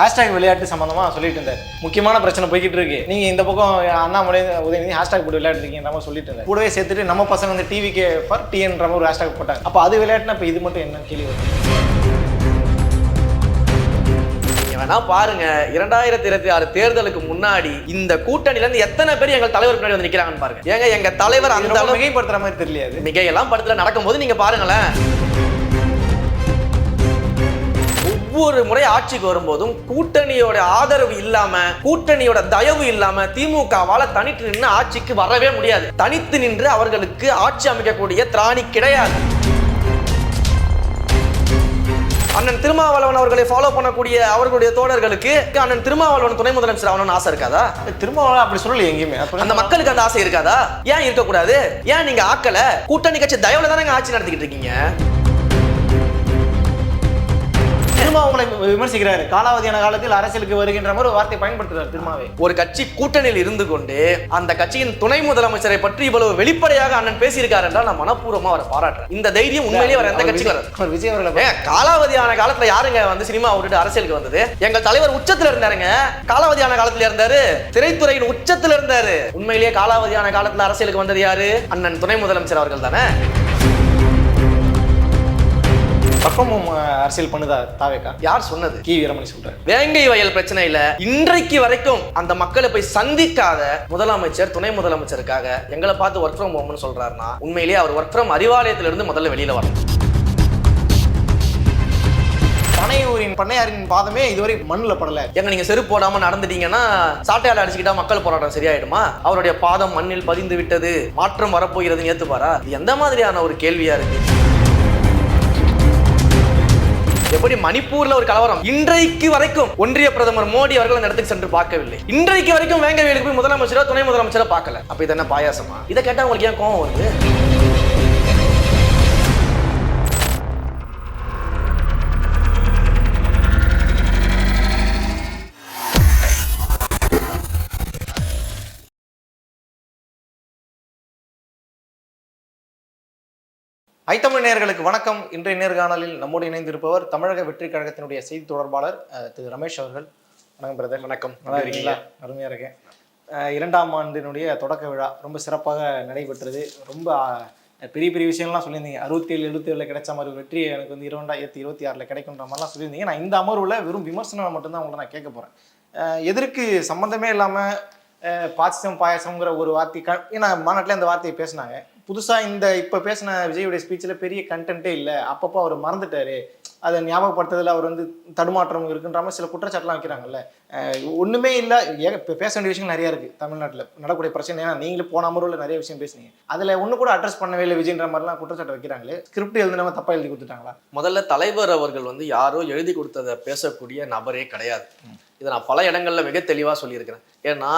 Hashtag விளையாட்டு சம்பந்தமா சொல்லிட்டு இருந்தார் முக்கியமான பிரச்சனை போய்கிட்டு இருக்கு. நீங்க இந்த பக்கம் அண்ணாமலை உதயநிதி ஹேஷ்டாக் போட்டு விளையாட்டு இருக்கீங்க நம்ம சொல்லிட்டு இருந்தார் கூடவே சேர்த்துட்டு நம்ம பசங்க வந்து டிவிக்கு ஃபார் டிஎன்ற மாதிரி ஒரு ஹேஷ்டாக் போட்டாங்க. அப்போ அது விளையாட்டுனா இப்போ இது மட்டும் என்ன கேள்வி வருது. வேணா பாருங்க. இரண்டாயிரத்தி இருபத்தி ஆறு தேர்தலுக்கு முன்னாடி இந்த கூட்டணியில இருந்து எத்தனை பேர் எங்கள் தலைவர் பின்னாடி வந்து நிக்கிறாங்கன்னு பாருங்க. ஏங்க எங்க தலைவர் அந்த மிகைப்படுத்துற மாதிரி தெரியல மிகையெல்லாம் படத்துல நடக்கும்போது நீங்க பாருங்களேன். ஒவ்வொரு முறை ஆட்சிக்கு வரும்போதும் கூட்டணியோட ஆதரவு இல்லாம கூட்டணியோட தயவு இல்லாம திமுகவால தனித்து நின்று ஆட்சிக்கு வரவே முடியாது. தனித்து நின்று அவர்களுக்கு ஆட்சி அமைக்கக்கூடிய திராணி கிடையாது. அண்ணன் திருமாவளவன் அவர்களை ஃபாலோ பண்ணக்கூடிய அவர்களுடைய தோழர்களுக்கு அண்ணன் திருமாவளவன் துணை முதலமைச்சர் ஆகணும்னு ஆசை இருக்காதா? திரும்ப அப்படி சொல்லல எங்கேயுமே. அந்த மக்களுக்கு அந்த ஆசை இருக்காதா? ஏன் இருக்கக்கூடாது? ஏன் நீங்க ஆக்கல? கூட்டணி கட்சி தயவுல தானே ஆட்சி நடத்திக்கிட்டு இருக்கீங்க? திரும்ப அவங்களை விமர்சிக்கிறாரு. காலாவதியான காலத்தில் அரசியலுக்கு வருகின்ற மாதிரி ஒரு வார்த்தை பயன்படுத்துறாரு திருமாவே. ஒரு கட்சி கூட்டணியில் இருந்து கொண்டு அந்த கட்சியின் துணை முதலமைச்சரை பற்றி இவ்வளவு வெளிப்படையாக அண்ணன் பேசியிருக்காரு என்றால் நான் மனப்பூர்வமா அவரை பாராட்டுறேன். இந்த தைரியம் உண்மையிலேயே வர எந்த அவர் கட்சிக்கு வராது. அவர் விஜய் அவர்களை காலாவதியான காலத்துல யாருங்க வந்து சினிமா விட்டுட்டு அரசியலுக்கு வந்தது? எங்கள் தலைவர் உச்சத்துல இருந்தாருங்க. காலாவதியான காலத்துல இருந்தாரு. திரைத்துறையின் உச்சத்துல இருந்தாரு. உண்மையிலேயே காலாவதியான காலத்துல அரசியலுக்கு வந்தது யாரு? அண்ணன் துணை முதலமைச்சர் அவர்கள் தானே. பக்கமும் அரசியல் பண்ணுதா தாவேக்கா? யார் சொன்னது? கி. வீரமணி சொல்றாரு. வேங்கை வயல் பிரச்சனையில இன்றைக்கு வரைக்கும் அந்த மக்களை போய் சந்திக்காத முதலமைச்சர் துணை முதலமைச்சருக்காக எங்களை பார்த்து ஒர்க் ஃப்ரம் ஹோம்னு சொல்றாருன்னா உண்மையிலேயே அவர் ஒர்க் ஃப்ரம் அறிவாலயத்துல இருந்து முதல்ல வெளியில வரணும். பனையூரின் பண்ணையாரின் பாதமே இதுவரை மண்ணில் படல. எங்க நீங்க செருப்பு போடாம நடந்துட்டீங்கன்னா சாட்டையால அடிச்சுக்கிட்டா மக்கள் போராட்டம் சரியாயிடுமா? அவருடைய பாதம் மண்ணில் பதிந்து விட்டது மாற்றம் வரப்போகிறதுன்னு ஏத்துப்பாரா? எந்த மாதிரியான ஒரு கேள்வியா இருக்கு? எப்படி மணிப்பூர்ல ஒரு கலவரம்? இன்றைக்கு வரைக்கும் ஒன்றிய பிரதமர் மோடி அவர்கள் அந்த இடத்துக்கு சென்று பார்க்கவில்லை. இன்றைக்கு வரைக்கும் வேங்க வேலுக்கு போய் முதலமைச்சரோ துணை முதலமைச்சரோ பார்க்கல. அப்ப இது என்ன பாயாசமா? இதை கேட்டா உங்களுக்கு ஏன் கோவம் வருது? ஐத்தமிழ் நேயர்களுக்கு வணக்கம். இன்றைய நேர்காணலில் நம்மோடு இணைந்திருப்பவர் தமிழக வெற்றி கழகத்தினுடைய செய்தி தொடர்பாளர் திரு ரமேஷ் அவர்கள். வணக்கம் பிரதர். வணக்கம். நல்லா இருக்கீங்களா? அருமையாக இருக்கேன். இரண்டாம் ஆண்டினுடைய தொடக்க விழா ரொம்ப சிறப்பாக நடைபெற்றது. ரொம்ப பெரிய பெரிய விஷயம்லாம் சொல்லியிருந்தீங்க. அறுபத்தி ஏழு எழுபத்தி ஏழில் கிடைச்ச மாதிரி ஒரு வெற்றி எனக்கு வந்து இரண்டாயிரத்தி இருபத்தி ஆறில் கிடைக்குன்ற மாதிரிலாம் சொல்லியிருந்தீங்க. நான் இந்த அமர்வில் வெறும் விமர்சனம் மட்டும்தான் உங்களை நான் கேட்க போகிறேன் எதற்கு சம்மந்தமே இல்லாமல் பாயசம் பாயசம்ங்கிற ஒரு வார்த்தை க ஏன்னா மாநாட்டில் அந்த வார்த்தையை பேசினாங்க. புதுசாக இந்த இப்போ பேசின விஜயுடைய ஸ்பீச்சில் பெரிய கண்டென்ட்டே இல்லை. அப்பப்போ அவர் மறந்துட்டாரு. அதை ஞாபகப்படுத்துறதுல அவர் வந்து தடுமாற்றம் இருக்குன்ற மாதிரி சில குற்றச்சாட்டுலாம் வைக்கிறாங்கல்ல. ஒன்றுமே இல்லை. இப்போ பேச வேண்டிய விஷயங்கள் நிறையா இருக்குது தமிழ்நாட்டில். நடக்கூடிய பிரச்சனை ஏன்னா நீங்களும் போன அமர்வில் நிறைய விஷயம் பேசுனீங்க. அதில் ஒன்று கூட அட்ரஸ் பண்ணவே இல்லை விஜய்ன்ற மாதிரிலாம் குற்றச்சாட்டு வைக்கிறாங்களே. ஸ்கிரிப்ட் எழுதுனவங்க தப்பாக எழுதி கொடுத்துட்டாங்களா? முதல்ல தலைவர் அவர்கள் வந்து யாரோ எழுதி கொடுத்ததை பேசக்கூடிய நபரே கிடையாது. இதை நான் பல இடங்களில் மிக தெளிவாக சொல்லியிருக்கிறேன். ஏன்னா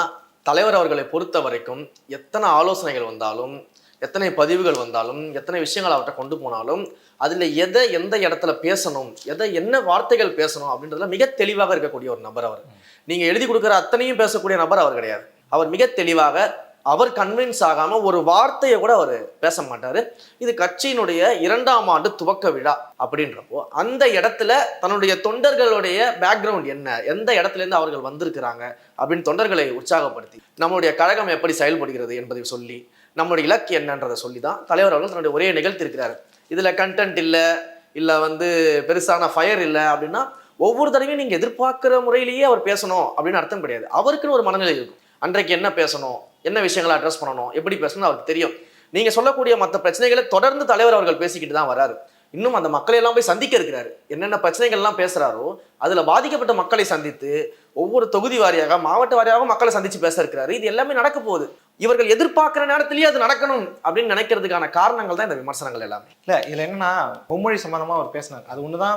தலைவர் அவர்களை பொறுத்த வரைக்கும் எத்தனை ஆலோசனைகள் வந்தாலும் எத்தனை பதிவுகள் வந்தாலும் எத்தனை விஷயங்கள் அவர்கிட்ட கொண்டு போனாலும் அதில் எதை எந்த இடத்துல பேசணும் எதை என்ன வார்த்தைகள் பேசணும் அப்படின்றதுல மிக தெளிவாக இருக்கக்கூடிய ஒரு நபர் அவர். நீங்கள் எழுதி கொடுக்குற அத்தனையும் பேசக்கூடிய நபர் அவர் கிடையாது. அவர் மிக தெளிவாக அவர் கன்வின்ஸ் ஆகாமல் ஒரு வார்த்தையை கூட அவர் பேச மாட்டார். இது கட்சியினுடைய இரண்டாம் ஆண்டு துவக்க விழா அப்படின்றப்போ அந்த இடத்துல தன்னுடைய தொண்டர்களுடைய பேக்ரவுண்ட் என்ன எந்த இடத்துல இருந்து அவர்கள் வந்திருக்கிறாங்க அப்படின்னு தொண்டர்களை உற்சாகப்படுத்தி நம்மளுடைய கழகம் எப்படி செயல்படுகிறது என்பதை சொல்லி நம்மளுடைய இலக்கு என்னன்றதை சொல்லி தான் தலைவர் அவர்கள் தன்னுடைய உரையை நிகழ்த்திருக்கிறார் இதில் கண்டென்ட் இல்லை இல்லை வந்து பெருசான ஃபயர் இல்லை அப்படின்னா ஒவ்வொரு தடவையும் நீங்கள் எதிர்பார்க்குற முறையிலேயே அவர் பேசணும் அப்படின்னு அர்த்தம் கிடையாது. அவருக்குன்னு ஒரு மனநிலை இருக்கும். அன்றைக்கு என்ன பேசணும் என்ன விஷயங்களை அட்ரஸ் பண்ணணும் எப்படி பேசணும்னு அவருக்கு தெரியும். நீங்கள் சொல்லக்கூடிய மற்ற பிரச்சனைகளை தொடர்ந்து தலைவர் அவர்கள் பேசிக்கிட்டு தான் வராரு. இன்னும் அந்த மக்களை எல்லாம் போய் சந்திக்க இருக்கிறாரு. என்னென்ன பிரச்சனைகள்லாம் பேசுகிறாரோ அதில் பாதிக்கப்பட்ட மக்களை சந்தித்து ஒவ்வொரு தொகுதி வாரியாக மாவட்ட வாரியாக மக்களை சந்திச்சு பேச இருக்கிறாரு. இது எல்லாமே நடக்க போகுது. இவர்கள் எதிர்பார்க்குற நேரத்திலேயே அது நடக்கணும் அப்படின்னு நினைக்கிறதுக்கான காரணங்கள் தான் இந்த விமர்சனங்கள் எல்லாமே. இல்லை இதில் என்னன்னா மும்மொழி சம்பந்தமாக அவர் பேசினார். அது ஒன்று தான்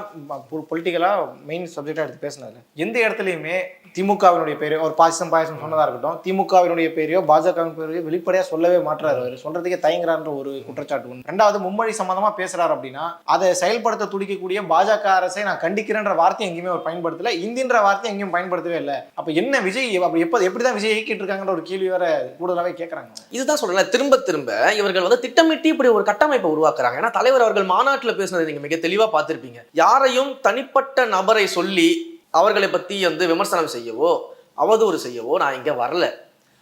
பொலிட்டிக்கலாக மெயின் சப்ஜெக்டாக எடுத்து பேசினார். எந்த இடத்துலையுமே திமுகவினுடைய பேரையோ ஒரு பாயசம் பாயசம் சொன்னதாக இருக்கட்டும் திமுகவினுடைய பேரையோ பாஜகவின் பேரையோ வெளிப்படையாக சொல்லவே மாட்டுறாரு அவர். சொல்கிறதுக்கே தயங்குறான்ற ஒரு குற்றச்சாட்டு ஒன்று ரெண்டாவது மும்மொழி சம்பந்தமாக பேசுகிறார் அப்படின்னா அதை செயல்படுத்த துடிக்கக்கூடிய பாஜக அரசை நான் கண்டிக்கிறேன்ற வார்த்தை எங்கேயுமே அவர் பயன்படுத்தலை. இந்தின்ற வார்த்தையை எங்கேயும் பயன்படுத்தவே இல்லை. அப்போ என்ன விஜய் அப்படி எப்போ எப்படி தான் விஜய் இயக்கிட்டு இருக்காங்கன்ற ஒரு கேள்வி வேற கூடுதலாகவே கேட்குறாங்க இதுதான் சொல்றேன் திரும்ப திரும்ப இவர்கள் வந்து திட்டமிட்டு இப்படி ஒரு கட்டமைப்பை உருவாக்குறாங்க. ஏன்னா தலைவர் அவர்கள் மாநாட்டில் பேசுனதை நீங்க மிக தெளிவாக பார்த்துருப்பீங்க. யாரையும் தனிப்பட்ட நபரை சொல்லி அவர்களை பத்தி வந்து விமர்சனம் செய்யவோ அவதூறு செய்யவோ நான் இங்கே வரல.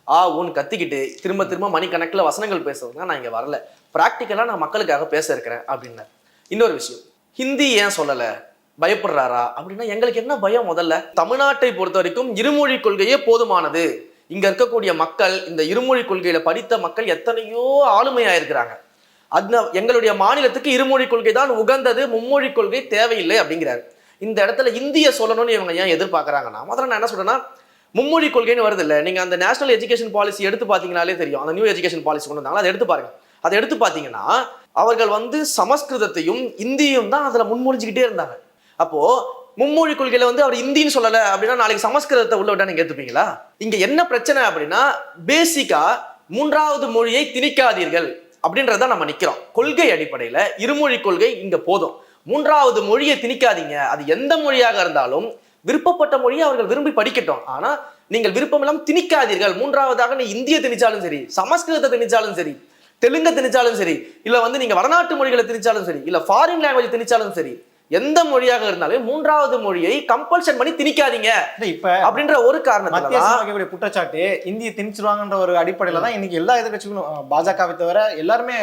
ஆ ஊன்னு கத்திக்கிட்டு திரும்ப திரும்ப மணிக்கணக்கில் வசனங்கள் பேசுறதுனா நான் இங்கே வரல. ப்ராக்டிக்கலாக நான் மக்களுக்காக பேச இருக்கிறேன் அப்படின்னார் இன்னொரு விஷயம். ஹிந்தி ஏன் சொல்லலை? பயப்படுறாரா? அப்படின்னா எங்களுக்கு என்ன பயம் முதல்ல? தமிழ்நாட்டை பொறுத்த வரைக்கும் இருமொழி கொள்கையே போதுமானது. இங்க இருக்கக்கூடிய மக்கள் இந்த இருமொழி கொள்கையில படித்த மக்கள் எத்தனையோ ஆளுமையா இருக்கிறாங்க அந்த எங்களுடைய மாநிலத்துக்கு இருமொழி கொள்கை தான் உகந்தது மும்மொழி கொள்கை தேவையில்லை அப்படிங்கிறாரு. இந்த இடத்துல இந்திய சொல்லணும்னு இவங்க ஏன் எதிர்பார்க்கறாங்கன்னா முதல்ல நான் என்ன சொல்றேன்னா மும்மொழி கொள்கைன்னு வருது இல்லை நீங்க அந்த நேஷனல் எஜுகேஷன் பாலிசி எடுத்து பார்த்தீங்கனாலே தெரியும். அந்த நியூ எஜுகேஷன் பாலிசி கொண்டு வந்தாங்களா அதை எடுத்து பாருங்க. அதை எடுத்து பார்த்தீங்கன்னா அவர்கள் வந்து சமஸ்கிருதத்தையும் இந்தியும் தான் அதுல முன்மொழிஞ்சுக்கிட்டே இருந்தாங்க. அப்போ மும்மொழி கொள்கையில வந்து அவர் இந்தின்னு சொல்லல அப்படின்னா நாளைக்கு சமஸ்கிருதத்தை உள்ள விட்டா நீங்க ஏத்துப்பீங்களா? இங்க என்ன பிரச்சனை அப்படின்னா பேசிக்கா மூன்றாவது மொழியை திணிக்காதீர்கள் அப்படின்றத நம்ம நிக்கிறோம். கொள்கை அடிப்படையில இருமொழி கொள்கை இங்க போதும். மூன்றாவது மொழியை திணிக்காதீங்க. அது எந்த மொழியாக இருந்தாலும் விருப்பப்பட்ட மொழியை அவர்கள் விரும்பி படிக்கட்டும். ஆனா நீங்கள் விருப்பமெல்லாம் திணிக்காதீர்கள். மூன்றாவதாக நீ இந்திய திணிச்சாலும் சரி சமஸ்கிருதத்தை திணிச்சாலும் சரி தெலுங்கை திணிச்சாலும் சரி இல்ல வந்து நீங்க வடநாட்டு மொழிகளை திணிச்சாலும் சரி இல்ல ஃபாரின் லாங்குவேஜ் திணிச்சாலும் சரி எந்த மொழியாக இருந்தாலும் மூன்றாவது மொழியை கம்பல்ஷன் பண்ணி திணிக்காதீங்க. இப்ப அப்படின்ற ஒரு வைக்கக்கூடிய குற்றச்சாட்டு இந்திய திணிச்சிருவாங்கன்ற ஒரு அடிப்படையில தான் இன்னைக்கு எல்லா எதிர்கட்சிகளும் பாஜகவை தவிர எல்லாருமே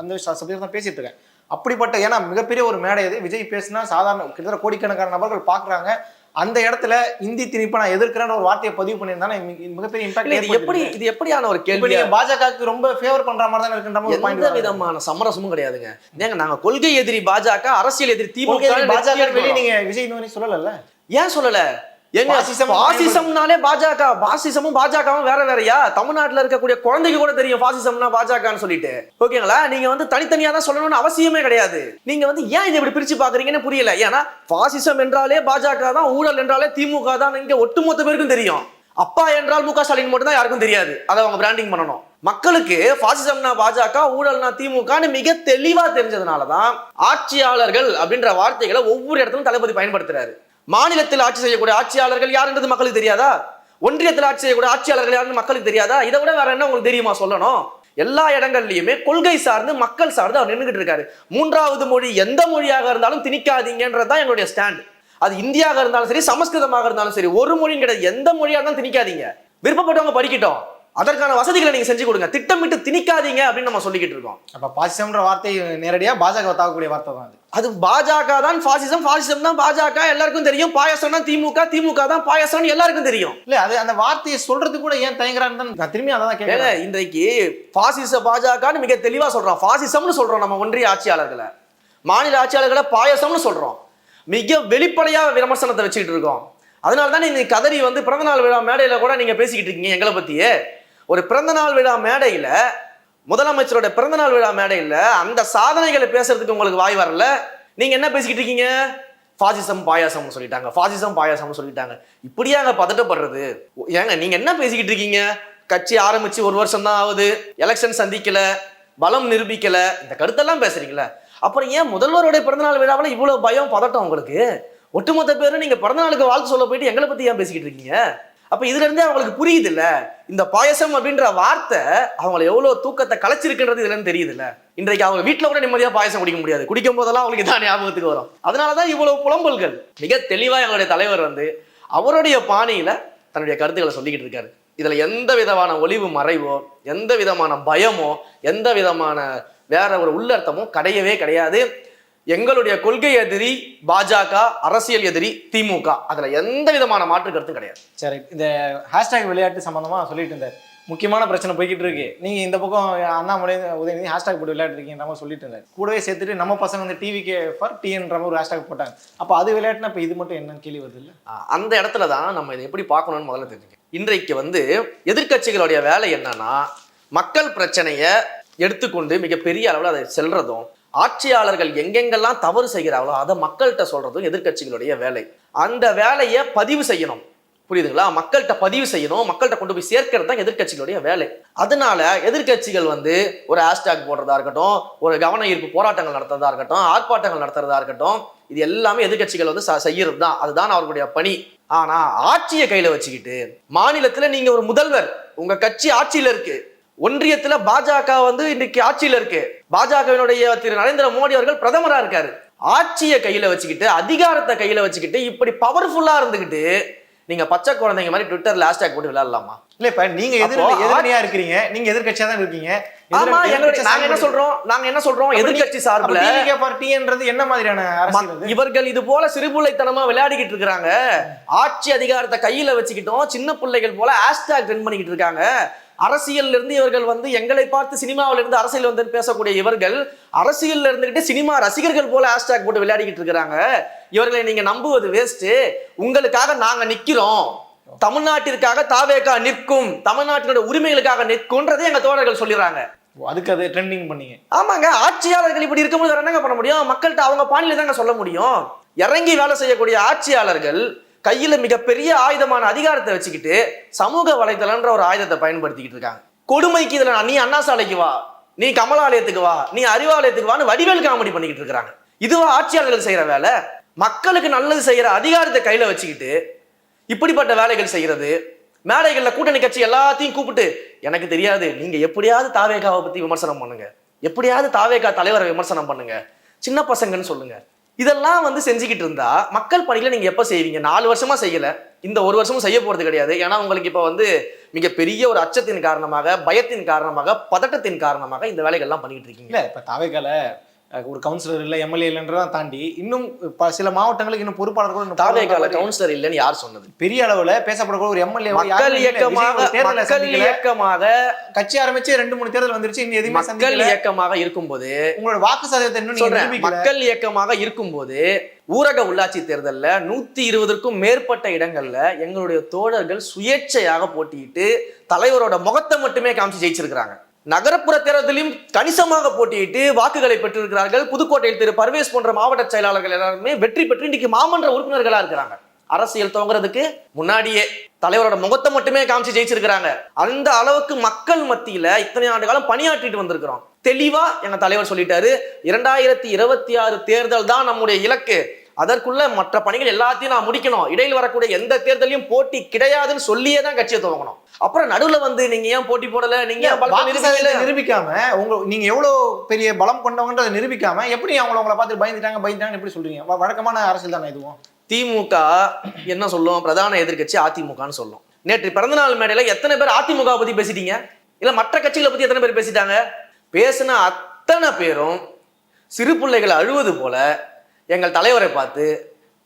அந்த சப்ஜெக்ட் தான் பேசிட்டு இருக்காங்க அப்படிப்பட்ட ஏன்னா மிகப்பெரிய ஒரு மேடை இது. விஜய் பேசினா சாதாரண கிட்டத்தட்ட கோடிக்கணக்கான நபர்கள் பாக்குறாங்க அந்த இடத்துல இந்தி திணிப்பை நான் எதிர்க்கிறேன்ற ஒரு வார்த்தையை பதிவு பண்ணியிருந்தாலும் மி- மிகப்பெரிய இல்ல, இது எப்படி இம்பாக்ட் இது எப்படியான ஒரு கேள்வி பாஜகவுக்கு ரொம்ப ஃபேவர் பண்ற மாதிரி தான் இருக்குன்ற மாதிரி எந்த விதமான சமரசமும் கிடையாதுங்க. ஏங்க நாங்க கொள்கை எதிரி பாஜக அரசியல் எதிரி திமுக பாஜக வெளியே நீங்க விஜய் இன்னும் சொல்லல ஏன் சொல்லல? எங்க பாசிசம்னாலே பாஜக. பாசிசமும் பாஜகவும் வேற வேறயா? தமிழ்நாட்டுல இருக்கக்கூடிய குழந்தைக்கு கூட தெரியும் பாசிசம்னா பாஜகன்னு சொல்லிட்டு. ஓகேங்களா? நீங்க வந்து தனித்தனியா தான் சொல்லணும்னு அவசியமே கிடையாது. நீங்க வந்து ஏன் இதை இப்படி பிரிச்சு பாக்குறீங்கன்னு புரியல. ஏன்னா பாசிசம் என்றாலே பாஜக தான் ஊழல் என்றாலே திமுக தான் இங்க ஒட்டுமொத்த பேருக்கும் தெரியும். அப்பா என்றால் மு க. ஸ்டாலின் மட்டும் தான் யாருக்கும் தெரியாது. அதை அவங்க பிராண்டிங் பண்ணணும். மக்களுக்கு பாசிசம்னா பாஜக ஊழல்னா திமுகன்னு மிக தெளிவா தெரிஞ்சதுனால தான் ஆட்சியாளர்கள் அப்படின்ற வார்த்தைகளை ஒவ்வொரு இடத்துலும் தளபதி பயன்படுத்துறாரு. மாநிலத்தில் ஆட்சி செய்யக்கூடிய ஆட்சியாளர்கள் யாருன்றது மக்களுக்கு தெரியாதா? ஒன்றியத்தில் ஆட்சி செய்யக்கூடிய ஆட்சியாளர்கள் யாருன்னு மக்களுக்கு தெரியாதா? இதை விட வேற என்ன உங்களுக்கு தெரியுமா சொல்லணும்? எல்லா இடங்கள்லயுமே கொள்கை சார்ந்து மக்கள் சார்ந்து அவர் நின்றுகிட்டு இருக்காரு. மூன்றாவது மொழி எந்த மொழியாக இருந்தாலும் திணிக்காதீங்கன்றது தான் என்னுடைய ஸ்டாண்ட் அது இந்தியாக இருந்தாலும் சரி சமஸ்கிருதமாக இருந்தாலும் சரி ஒரு மொழின்னு கிடையாது எந்த மொழியாக இருந்தாலும் திணிக்காதீங்க. விருப்பப்பட்டவங்க படிக்கட்டும். அதற்கான வசதிகளை நீங்க செஞ்சு கொடுங்க. திட்டமிட்டு திணிக்காதீங்க அப்படின்னு நம்ம சொல்லிக்கிட்டு இருக்கோம். அப்ப பாசிசம்ன்ற வார்த்தை நேரடியா பாஜக தாக்கக்கூடிய வார்த்தை தான் அது. அது பாஜக தான் பாசிசம் பாசிசம் தான் பாஜக எல்லாருக்கும் தெரியும். பாயசம் தான் திமுக திமுக தான் பாயசம் எல்லாருக்கும் தெரியும். இல்ல அது அந்த வார்த்தையை சொல்றது கூட ஏன் தயங்குறான்னு தான் நான் திரும்பி அதான் கேட்கறேன். இன்றைக்கு பாசிச பாஜகன்னு மிக தெளிவா சொல்றோம். பாசிசம்னு சொல்றோம் நம்ம ஒன்றிய ஆட்சியாளர்களை. மாநில ஆட்சியாளர்களை பாயசம்னு சொல்றோம். மிக வெளிப்படையா விமர்சனத்தை வச்சுக்கிட்டு இருக்கோம். அதனால தான் நீங்க கதறி வந்து பிறந்தநாள் விழா மேடையில கூட நீங்க பேசிக்கிட்டு இருக்கீங்க எங்களை பத்தியே. ஒரு பிறந்தநாள் விழா மேடையில் முதலமைச்சரோட பிறந்தநாள் விழா மேடையில் அந்த சாதனைகளை பேசுறதுக்கு உங்களுக்கு வாய் வரல? நீங்கள் என்ன பேசிக்கிட்டு இருக்கீங்க? ஃபாசிசம் பாயாசம்னு சொல்லிட்டாங்க. ஃபாசிசம் பாயாசம்னு சொல்லிட்டாங்க. இப்படியாங்க பதட்டப்படுறது? ஏங்க நீங்கள் என்ன பேசிக்கிட்டு இருக்கீங்க? கட்சி ஆரம்பித்து ஒரு வருஷம் தான் ஆகுது. எலெக்ஷன் சந்திக்கல. பலம் நிரூபிக்கல. இந்த கருத்தெல்லாம் பேசுறீங்களே அப்புறம் ஏன் முதல்வருடைய பிறந்தநாள் விழாவில் இவ்வளோ பயம் பதட்டம் உங்களுக்கு? ஒட்டுமொத்த பேரும் நீங்கள் பிறந்தநாளுக்கு வாழ்த்து சொல்ல போயிட்டு எங்களை பற்றி ஏன் பேசிக்கிட்டு இருக்கீங்க? அப்ப இதுல இருந்தே அவங்களுக்கு புரியுது இல்ல இந்த பாயசம் அப்படின்ற வார்த்தை அவங்களை எவ்வளவு தூக்கத்தை கலைச்சிருக்குன்றது இதுல தெரியுது இல்ல இன்றைக்கு அவங்க வீட்டுல கூட நிம்மதியா பாயசம் குடிக்க முடியாது. குடிக்கும் போதெல்லாம் அவங்களுக்கு இதான் ஞாபகத்துக்கு வரும். அதனாலதான் இவ்வளவு புலம்பல்கள். மிக தெளிவா எங்களுடைய தலைவர் வந்து அவருடைய பாணியில தன்னுடைய கருத்துக்களை சொல்லிக்கிட்டு இருக்காரு. இதுல எந்த விதமான ஒளிவு மறைவோ எந்த விதமான பயமோ எந்த விதமான வேற ஒரு உள்ளர்த்தமோ கிடையவே கிடையாது. எங்களுடைய கொள்கை எதிரி பாஜக அரசியல் எதிரி திமுக. அதுல எந்த விதமான மாற்று கருத்தும் கிடையாது. சரி இந்த ஹேஷ்டேக் விளையாட்டு சம்பந்தமா சொல்லிட்டு இருந்தார். முக்கியமான பிரச்சனை போய்கிட்டு இருக்கு. நீங்க இந்த பக்கம் அண்ணாமலை உதயநிதி ஹேஷ்டாக் போட்டு விளையாட்டு இருக்கீங்கன்ற மாதிரி சொல்லிட்டு இருந்தார். கூடவே சேர்த்துட்டு நம்ம பசங்க வந்து டிவிக்கு ஃபார் டிஎன்ற ஒரு ஹேஷ்டாக் போட்டாங்க. அப்போ அது விளையாட்டுனா இப்போ இது மட்டும் என்னன்னு கேள்வி வருது இல்ல? அந்த இடத்துல தான் நம்ம இதை எப்படி பார்க்கணும்னு முதல்ல தெரிஞ்சுக்க இன்றைக்கு வந்து எதிர்க்கட்சிகளுடைய வேலை என்னன்னா மக்கள் பிரச்சனையை எடுத்துக்கொண்டு மிகப்பெரிய அளவில் அதை செல்றதும் ஆட்சியாளர்கள் எங்கெங்கெல்லாம் தவறு செய்கிறாங்களோ அதை மக்கள்கிட்ட சொல்றதும் எதிர்க்கட்சிகளுடைய வேலை. அந்த வேலையை பதிவு செய்யணும். புரியுதுங்களா? மக்கள்கிட்ட பதிவு செய்யணும். மக்கள்கிட்ட கொண்டு போய் சேர்க்கிறது தான் எதிர்கட்சிகளுடைய வேலை. அதனால எதிர்க்கட்சிகள் வந்து ஒரு ஹேஷ்டாக் போடுறதா இருக்கட்டும் ஒரு கவன ஈர்ப்பு போராட்டங்கள் நடத்துறதா இருக்கட்டும் ஆர்ப்பாட்டங்கள் நடத்துறதா இருக்கட்டும் இது எல்லாமே எதிர்க்கட்சிகள் வந்து ச- செய்யறது தான். அதுதான் அவர்களுடைய பணி. ஆனா ஆட்சியை கையில வச்சுக்கிட்டு மாநிலத்துல நீங்க ஒரு முதல்வர் உங்க கட்சி ஆட்சியில இருக்கு. ஒன்றியத்துல பாஜக வந்து இன்னைக்கு ஆட்சியில இருக்கு. பாஜகவினுடைய திரு நரேந்திர மோடி அவர்கள் பிரதமரா இருக்காரு. ஆட்சியை கையில வச்சுக்கிட்டு அதிகாரத்தை கையில வச்சுக்கிட்டு இப்படி பவர்ஃபுல்லா இருந்துகிட்டு நீங்க பச்சை குழந்தைங்க மாதிரி ட்விட்டர்ல ஹேஷ்டேக் போட்டு விளையாடலாமா? இல்ல இப்ப நீங்க எதிர் எதிரணியா இருக்கிறீங்க. நீங்க எதிர்க்கட்சியா தான் இருக்கீங்க. ஆமா எங்களுடைய நாங்க என்ன சொல்றோம்? நாங்க என்ன சொல்றோம்? எதிர்க்கட்சி சார்பில் டிவிகே பார்ட்டின்றது என்ன மாதிரியான? இவர்கள் இது போல சிறுபுள்ளைத்தனமா விளையாடிக்கிட்டு இருக்காங்க ஆட்சி அதிகாரத்தை கையில வச்சுக்கிட்டோம். சின்ன பிள்ளைகள் போல ஹேஷ்டாக் ட்ரெண்ட் பண்ணிக்கிட்டு இருக்காங்க. அரசியல்ல இருந்து இவர்கள் வந்து எங்களை பார்த்து சினிமாவில இருந்து அரசியல் வந்து பேசக்கூடிய இவர்கள் அரசியல்ல இருந்துகிட்டு சினிமா ரசிகர்கள் போல ஹேஷ்டாக் போட்டு விளையாடிக்கிட்டு இருக்காங்க இவர்களை நீங்க நம்புவது வேஸ்ட் உங்களுக்காக நாங்க நிக்கிறோம். தமிழ்நாட்டிற்காக தாவேகா நிற்கும். தமிழ்நாட்டினுடைய உரிமைகளுக்காக நிற்கும்ன்றதை எங்க தோழர்கள் சொல்லிடுறாங்க. அதுக்கு அது ட்ரெண்டிங் பண்ணீங்க. ஆமாங்க. ஆட்சியாளர்கள் இப்படி இருக்கும்போது என்னங்க பண்ண முடியும்? மக்கள்கிட்ட அவங்க பாணியில தாங்க சொல்ல முடியும். இறங்கி வேலை செய்யக்கூடிய ஆட்சியாளர்கள் கையில் மிகப்பெரிய ஆயுதமான அதிகாரத்தை வச்சுக்கிட்டு சமூக வலைதளன்ற ஒரு ஆயுதத்தை பயன்படுத்திக்கிட்டு இருக்காங்க. கொடுமைக்கு இதில் நான் நீ அண்ணா சாலைக்கு வா நீ கமலாலயத்துக்கு வா நீ அறிவாலயத்துக்கு வான்னு வடிவேல் காமெடி பண்ணிக்கிட்டு இருக்காங்க. இதுவா ஆட்சியாளர்கள் செய்கிற வேலை? மக்களுக்கு நல்லது செய்கிற அதிகாரத்தை கையில் வச்சுக்கிட்டு இப்படிப்பட்ட வேலைகள் செய்கிறது மேடைகளில் கூட்டணி கட்சி எல்லாத்தையும் கூப்பிட்டு எனக்கு தெரியாது நீங்கள் எப்படியாவது தாவேகாவை பற்றி விமர்சனம் பண்ணுங்க. எப்படியாவது தாவேகா தலைவரை விமர்சனம் பண்ணுங்க. சின்ன பசங்கன்னு சொல்லுங்கள் இதெல்லாம் வந்து செஞ்சுக்கிட்டு இருந்தா மக்கள் பணிகளை நீங்க எப்ப செய்வீங்க? நாலு வருஷமா செய்யல. இந்த ஒரு வருஷமும் செய்ய போறது கிடையாது. ஏன்னா உங்களுக்கு இப்ப வந்து மிகப்பெரிய ஒரு அச்சத்தின் காரணமாக பயத்தின் காரணமாக பதட்டத்தின் காரணமாக இந்த வேலைகள்லாம் பண்ணிட்டு இருக்கீங்க. இல்ல இப்ப ஒரு கவுன்சிலர் இல்ல எம்எல்ஏ இல்லைன்றதான் தாண்டி இன்னும் சில மாவட்டங்களுக்கு இன்னும் பொறுப்பாளர் கூட போடாத கவுன்சிலர் இல்லைன்னு யார் சொன்னது? பெரிய அளவுல பேசப்படக்கூடிய ஒரு எம்எல்ஏ மக்கள் இயக்கமாக மக்கள் இயக்கமாக கட்சி ஆரம்பிச்சு ரெண்டு மூணு தேர்தல் வந்துருச்சு இன்னும் எதுவுமே மக்கள் இயக்கமாக இருக்கும்போது உங்களோட வாக்கு சதவீதத்தை இன்னும் மக்கள் இயக்கமாக இருக்கும்போது ஊரக உள்ளாட்சி தேர்தல்ல நூத்தி இருபதற்கும் மேற்பட்ட இடங்கள்ல எங்களுடைய தோழர்கள் சுயேட்சையாக போட்டியிட்டு தலைவரோட முகத்தை மட்டுமே காமிச்சு ஜெயிச்சிருக்கிறாங்க. நகரப்புற தேர்தலையும் கணிசமாக போட்டியிட்டு வாக்குகளை பெற்றிருக்கிறார்கள். புதுக்கோட்டையில் திரு. பர்வேஸ் போன்ற மாவட்ட செயலாளர்கள் எல்லாருமே வெற்றி பெற்று இன்னைக்கு மாமன்ற உறுப்பினர்களா இருக்கிறாங்க. அரசியல் துவங்குறதுக்கு முன்னாடியே தலைவரோட முகத்தை மட்டுமே காமிச்சு ஜெயிச்சிருக்கிறாங்க. அந்த அளவுக்கு மக்கள் மத்தியில இத்தனை ஆண்டு காலம் பணியாற்றிட்டு வந்திருக்கிறோம். தெளிவா எங்க தலைவர் சொல்லிட்டாரு. இரண்டாயிரத்தி இருபத்தி ஆறு தேர்தல் தான் நம்முடைய இலக்கு. அதற்குள்ள மற்ற பணிகள் எல்லாத்தையும் நான் முடிக்கணும். இடையில் வரக்கூடிய எந்த தேர்தலையும் போட்டி கிடையாதுன்னு சொல்லியே தான் கட்சியை துவங்கணும். அப்புறம் நடுவுல வந்து நீங்க ஏன் போட்டி போடல? நீங்க நிரூபிக்காம உங்க நீங்க எவ்வளவு பெரிய பலம் கொண்டவங்கன்றதை நிரூபிக்காம எப்படி அவங்கள உங்களை பார்த்து பயந்துட்டாங்க பயந்துட்டாங்கன்னு எப்படி சொல்றீங்க? வழக்கமான அரசியல் தானே இதுவும்? திமுக என்ன சொல்லும்? பிரதான எதிர்க்கட்சி அதிமுகன்னு சொல்லும். நேற்று பிறந்தநாள் மேடையில எத்தனை பேர் அதிமுக பத்தி பேசிட்டீங்க? இல்ல மற்ற கட்சிகளை பத்தி எத்தனை பேர் பேசிட்டாங்க? பேசின அத்தனை பேரும் சிறு பிள்ளைகள் அழுவது போல எங்கள் தலைவரை பார்த்து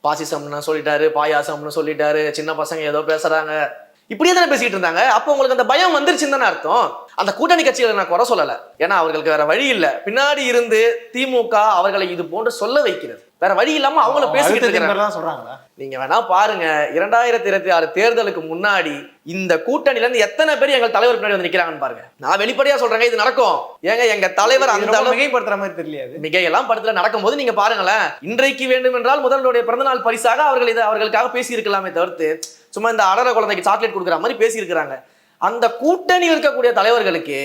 பாசிசம்னு சொல்லிட்டாரு பாயாசம்னு சொல்லிட்டாரு சின்ன பசங்க ஏதோ பேசுறாங்க. இப்படியே தானே பேசிட்டு இருந்தாங்க. அப்போ உங்களுக்கு அந்த பயம் வந்துருச்சுன்னு தானே அர்த்தம்? அந்த கூட்டணி கட்சிகளை நான் குறை சொல்லலை. ஏன்னா அவர்களுக்கு வேற வழி இல்லை. பின்னாடி இருந்து திமுக அவர்களை இது போன்று சொல்ல வைக்கிறது. வேற வழி இல்லாம அவங்கள பேசிக்கிட்டு இருக்கிறாங்க. சொல்றாங்களா? நீங்க வேணா பாருங்க இரண்டாயிரத்தி இருபத்தி ஆறு தேர்தலுக்கு முன்னாடி இந்த கூட்டணியில இருந்து எத்தனை பேர் எங்கள் தலைவர் பின்னாடி வந்து நிக்கிறாங்கன்னு பாருங்க. நான் வெளிப்படையா சொல்றேங்க இது நடக்கும். ஏங்க எங்க தலைவர் அந்த அளவு மிகைப்படுத்துற மாதிரி தெரியல மிகையெல்லாம் படத்துல நடக்கும்போது நீங்க பாருங்களேன் இன்றைக்கு வேண்டும் என்றால் முதல்வருடைய பிறந்தநாள் பரிசாக அவர்கள் இதை அவர்களுக்காக பேசி இருக்கலாமே தவிர்த்து சும்மா இந்த அடர குழந்தைக்கு சாக்லேட் கொடுக்குற மாதிரி பேசி இருக்கிறாங்க அந்த கூட்டணி இருக்கக்கூடிய தலைவர்களுக்கு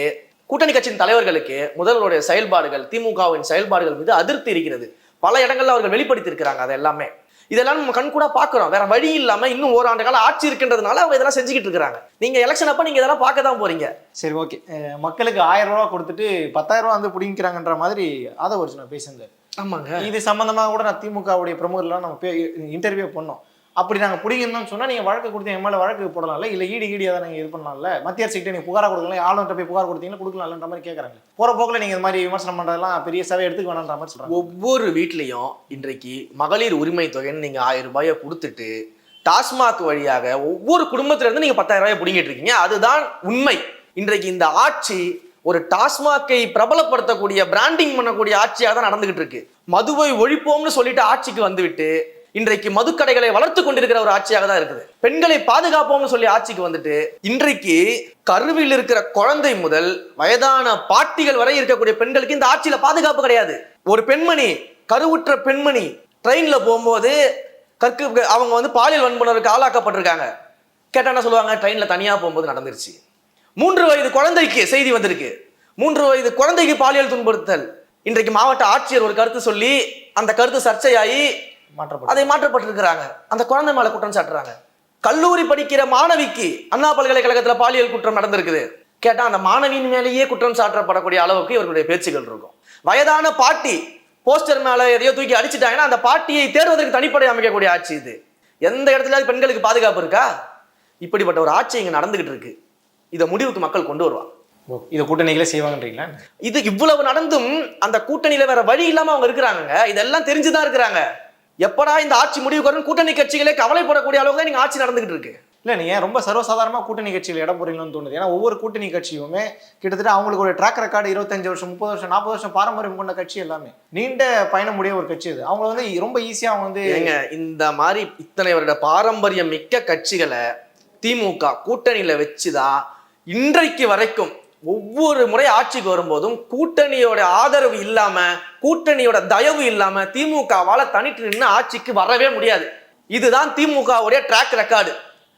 கூட்டணி கட்சியின் தலைவர்களுக்கு முதல்வருடைய செயல்பாடுகள் திமுகவின் செயல்பாடுகள் மீது அதிருப்தி இருக்கிறது. பல இடங்கள்ல அவர்கள் வெளிப்படுத்தி இருக்கிறாங்க அது எல்லாமே. இதெல்லாம் நம்ம கண் கூட பாக்குறோம் வேற வழி இல்லாம இன்னும் ஓராண்டு காலம் ஆட்சி இருக்கின்றதுனால அவங்க இதெல்லாம் செஞ்சுக்கிட்டு இருக்காங்க நீங்க எலெக்ஷன் அப்ப நீங்க இதெல்லாம் பார்க்க தான் போறீங்க. சரி ஓகே மக்களுக்கு ஆயிரம் ரூபா கொடுத்துட்டு பத்தாயிரம் ரூபா வந்து பிடிங்கிறாங்கன்ற மாதிரி அதை ஒரு நான் பேசியிருந்தேன் ஆமாங்க. இது சம்பந்தமா கூட நான் திமுகவுடைய பிரமுகர்லாம் நம்ம இன்டர்வியூ பண்ணோம் அப்படி நாங்கள் பிடிக்கணும்னு சொன்னால் நீங்கள் வழக்கு கொடுத்து என் மேலே வழக்கு போடலாம்ல? இல்லை ஈடு ஈடியாக தான் நீங்கள் இது பண்ணலாம்ல? மத்திய அரசு நீங்கள் நீங்க கொடுக்கலாம் ஆளுநர்கிட்ட போய் புகார் கொடுத்தீங்கன்னா கொடுக்கலாம்ன்ற மாதிரி கேட்குறாங்க போகிற போக்கில் நீங்கள் இந்த மாதிரி விமர்சனம் பண்ணுறதெல்லாம் பெரிய சேவை எடுத்துக்க வேணான்ற மாதிரி சொல்கிறாங்க ஒவ்வொரு வீட்லேயும் இன்றைக்கு மகளிர் உரிமை தொகைன்னு நீங்கள் ஆயிரம் ரூபாயை கொடுத்துட்டு டாஸ்மாக் வழியாக ஒவ்வொரு குடும்பத்திலேருந்து நீங்கள் பத்தாயிரம் ரூபாய் பிடிங்கிட்டு இருக்கீங்க. அதுதான் உண்மை. இன்றைக்கு இந்த ஆட்சி ஒரு டாஸ்மாக்கை பிரபலப்படுத்தக்கூடிய பிராண்டிங் பண்ணக்கூடிய ஆட்சியாக தான் நடந்துகிட்டு இருக்கு. மதுவை ஒழிப்போம்னு சொல்லிட்டு ஆட்சிக்கு வந்துவிட்டு இன்றைக்கு மதுக்கடைகளை வளர்த்து கொண்டிருக்கிற ஒரு ஆட்சியாக தான் இருக்குது. பெண்களை பாதுகாப்போம்னு சொல்லி ஆட்சிக்கு வந்துட்டு இன்றைக்கு கருவில் இருக்கிற குழந்தை முதல் வயதான பாட்டிகள் வரை இருக்கக்கூடிய பெண்களுக்கு இந்த ஆட்சியில பாதுகாப்பு கிடையாது. ஒரு பெண்மணி கருவுற்ற பெண்மணி ட்ரெயின்ல போகும்போது கற்கு அவங்க வந்து பாலியல் வன்புணருக்கு ஆளாக்கப்பட்டிருக்காங்க. கேட்டா என்ன சொல்லுவாங்க? ட்ரெயின்ல தனியா போகும்போது நடந்துருச்சு. மூன்று வயது குழந்தைக்கு செய்தி வந்திருக்கு. மூன்று வயது குழந்தைக்கு பாலியல் துன்புறுத்தல். இன்றைக்கு மாவட்ட ஆட்சியர் ஒரு கருத்து சொல்லி அந்த கருத்து சர்ச்சையாகி அதை மாற்றப்பட்டிருக்கிறாங்க. அந்த குழந்தை மேல குற்றம் சாட்டுறாங்க. கல்லூரி படிக்கிற மாணவிக்கு அண்ணா பல்கலைக்கழகத்துல பாலியல் குற்றம் நடந்திருக்குது. கேட்டா அந்த மாணவியின் மேலேயே குற்றம் சாட்டப்படக்கூடிய அளவுக்கு இவர்களுடைய பேச்சுகள் இருக்கும். வயதான பாட்டி போஸ்டர் மேல எதையோ தூக்கி அடிச்சிட்டாங்கன்னா அந்த பார்ட்டியை தேடுவதற்கு தனிப்படை அமைக்கக்கூடிய ஆட்சி இது. எந்த இடத்துல பெண்களுக்கு பாதுகாப்பு இருக்கா? இப்படிப்பட்ட ஒரு ஆட்சி இங்க நடந்துகிட்டு இருக்கு. இதை முடிவுக்கு மக்கள் கொண்டு வருவாங்க. இதை கூட்டணிகளே செய்வாங்கன்றீங்களா? இது இவ்வளவு நடந்தும் அந்த கூட்டணியில வேற வழி இல்லாம அவங்க இருக்கிறாங்க இதெல்லாம் தெரிஞ்சுதான் இருக்கிறாங்க. எப்படா இந்த ஆட்சி முடிவுக்கு வரும் கூட்டணி கட்சிகளே கவலைப்படக்கூடிய அளவுக்கு தான் நீங்க ஆட்சி நடந்துகிட்டு இருக்கு. இல்லை நீங்கள் ரொம்ப சர்வசாதாரணமாக கூட்டணி கட்சியில் இடம் போறீங்களோன்னு தோணுது. ஏன்னா ஒவ்வொரு கூட்டணி கட்சியுமே கிட்டத்தட்ட அவங்களுக்கு ஒரு ட்ராக் ரெக்கார்டு இருபத்தஞ்சு வருஷம் முப்பது வருஷம் நாற்பது வருஷம் பாரம்பரியம் கொண்ட கட்சி எல்லாமே. நீண்ட பயணமுடைய ஒரு கட்சி அது. அவங்க வந்து ரொம்ப ஈஸியாக அவங்க வந்து ஏங்க இந்த மாதிரி இத்தனை வருட பாரம்பரியம் மிக்க கட்சிகளை திமுக கூட்டணியில வச்சுதான் இன்றைக்கு வரைக்கும் ஒவ்வொரு முறை ஆட்சிக்கு வரும்போதும் கூட்டணியோட ஆதரவு இல்லாம கூட்டணியோட தயவு இல்லாம திமுகவால தனித்து நின்று ஆட்சிக்கு வரவே முடியாது. இதுதான் திமுகவுடைய ட்ராக் ரெக்கார்டு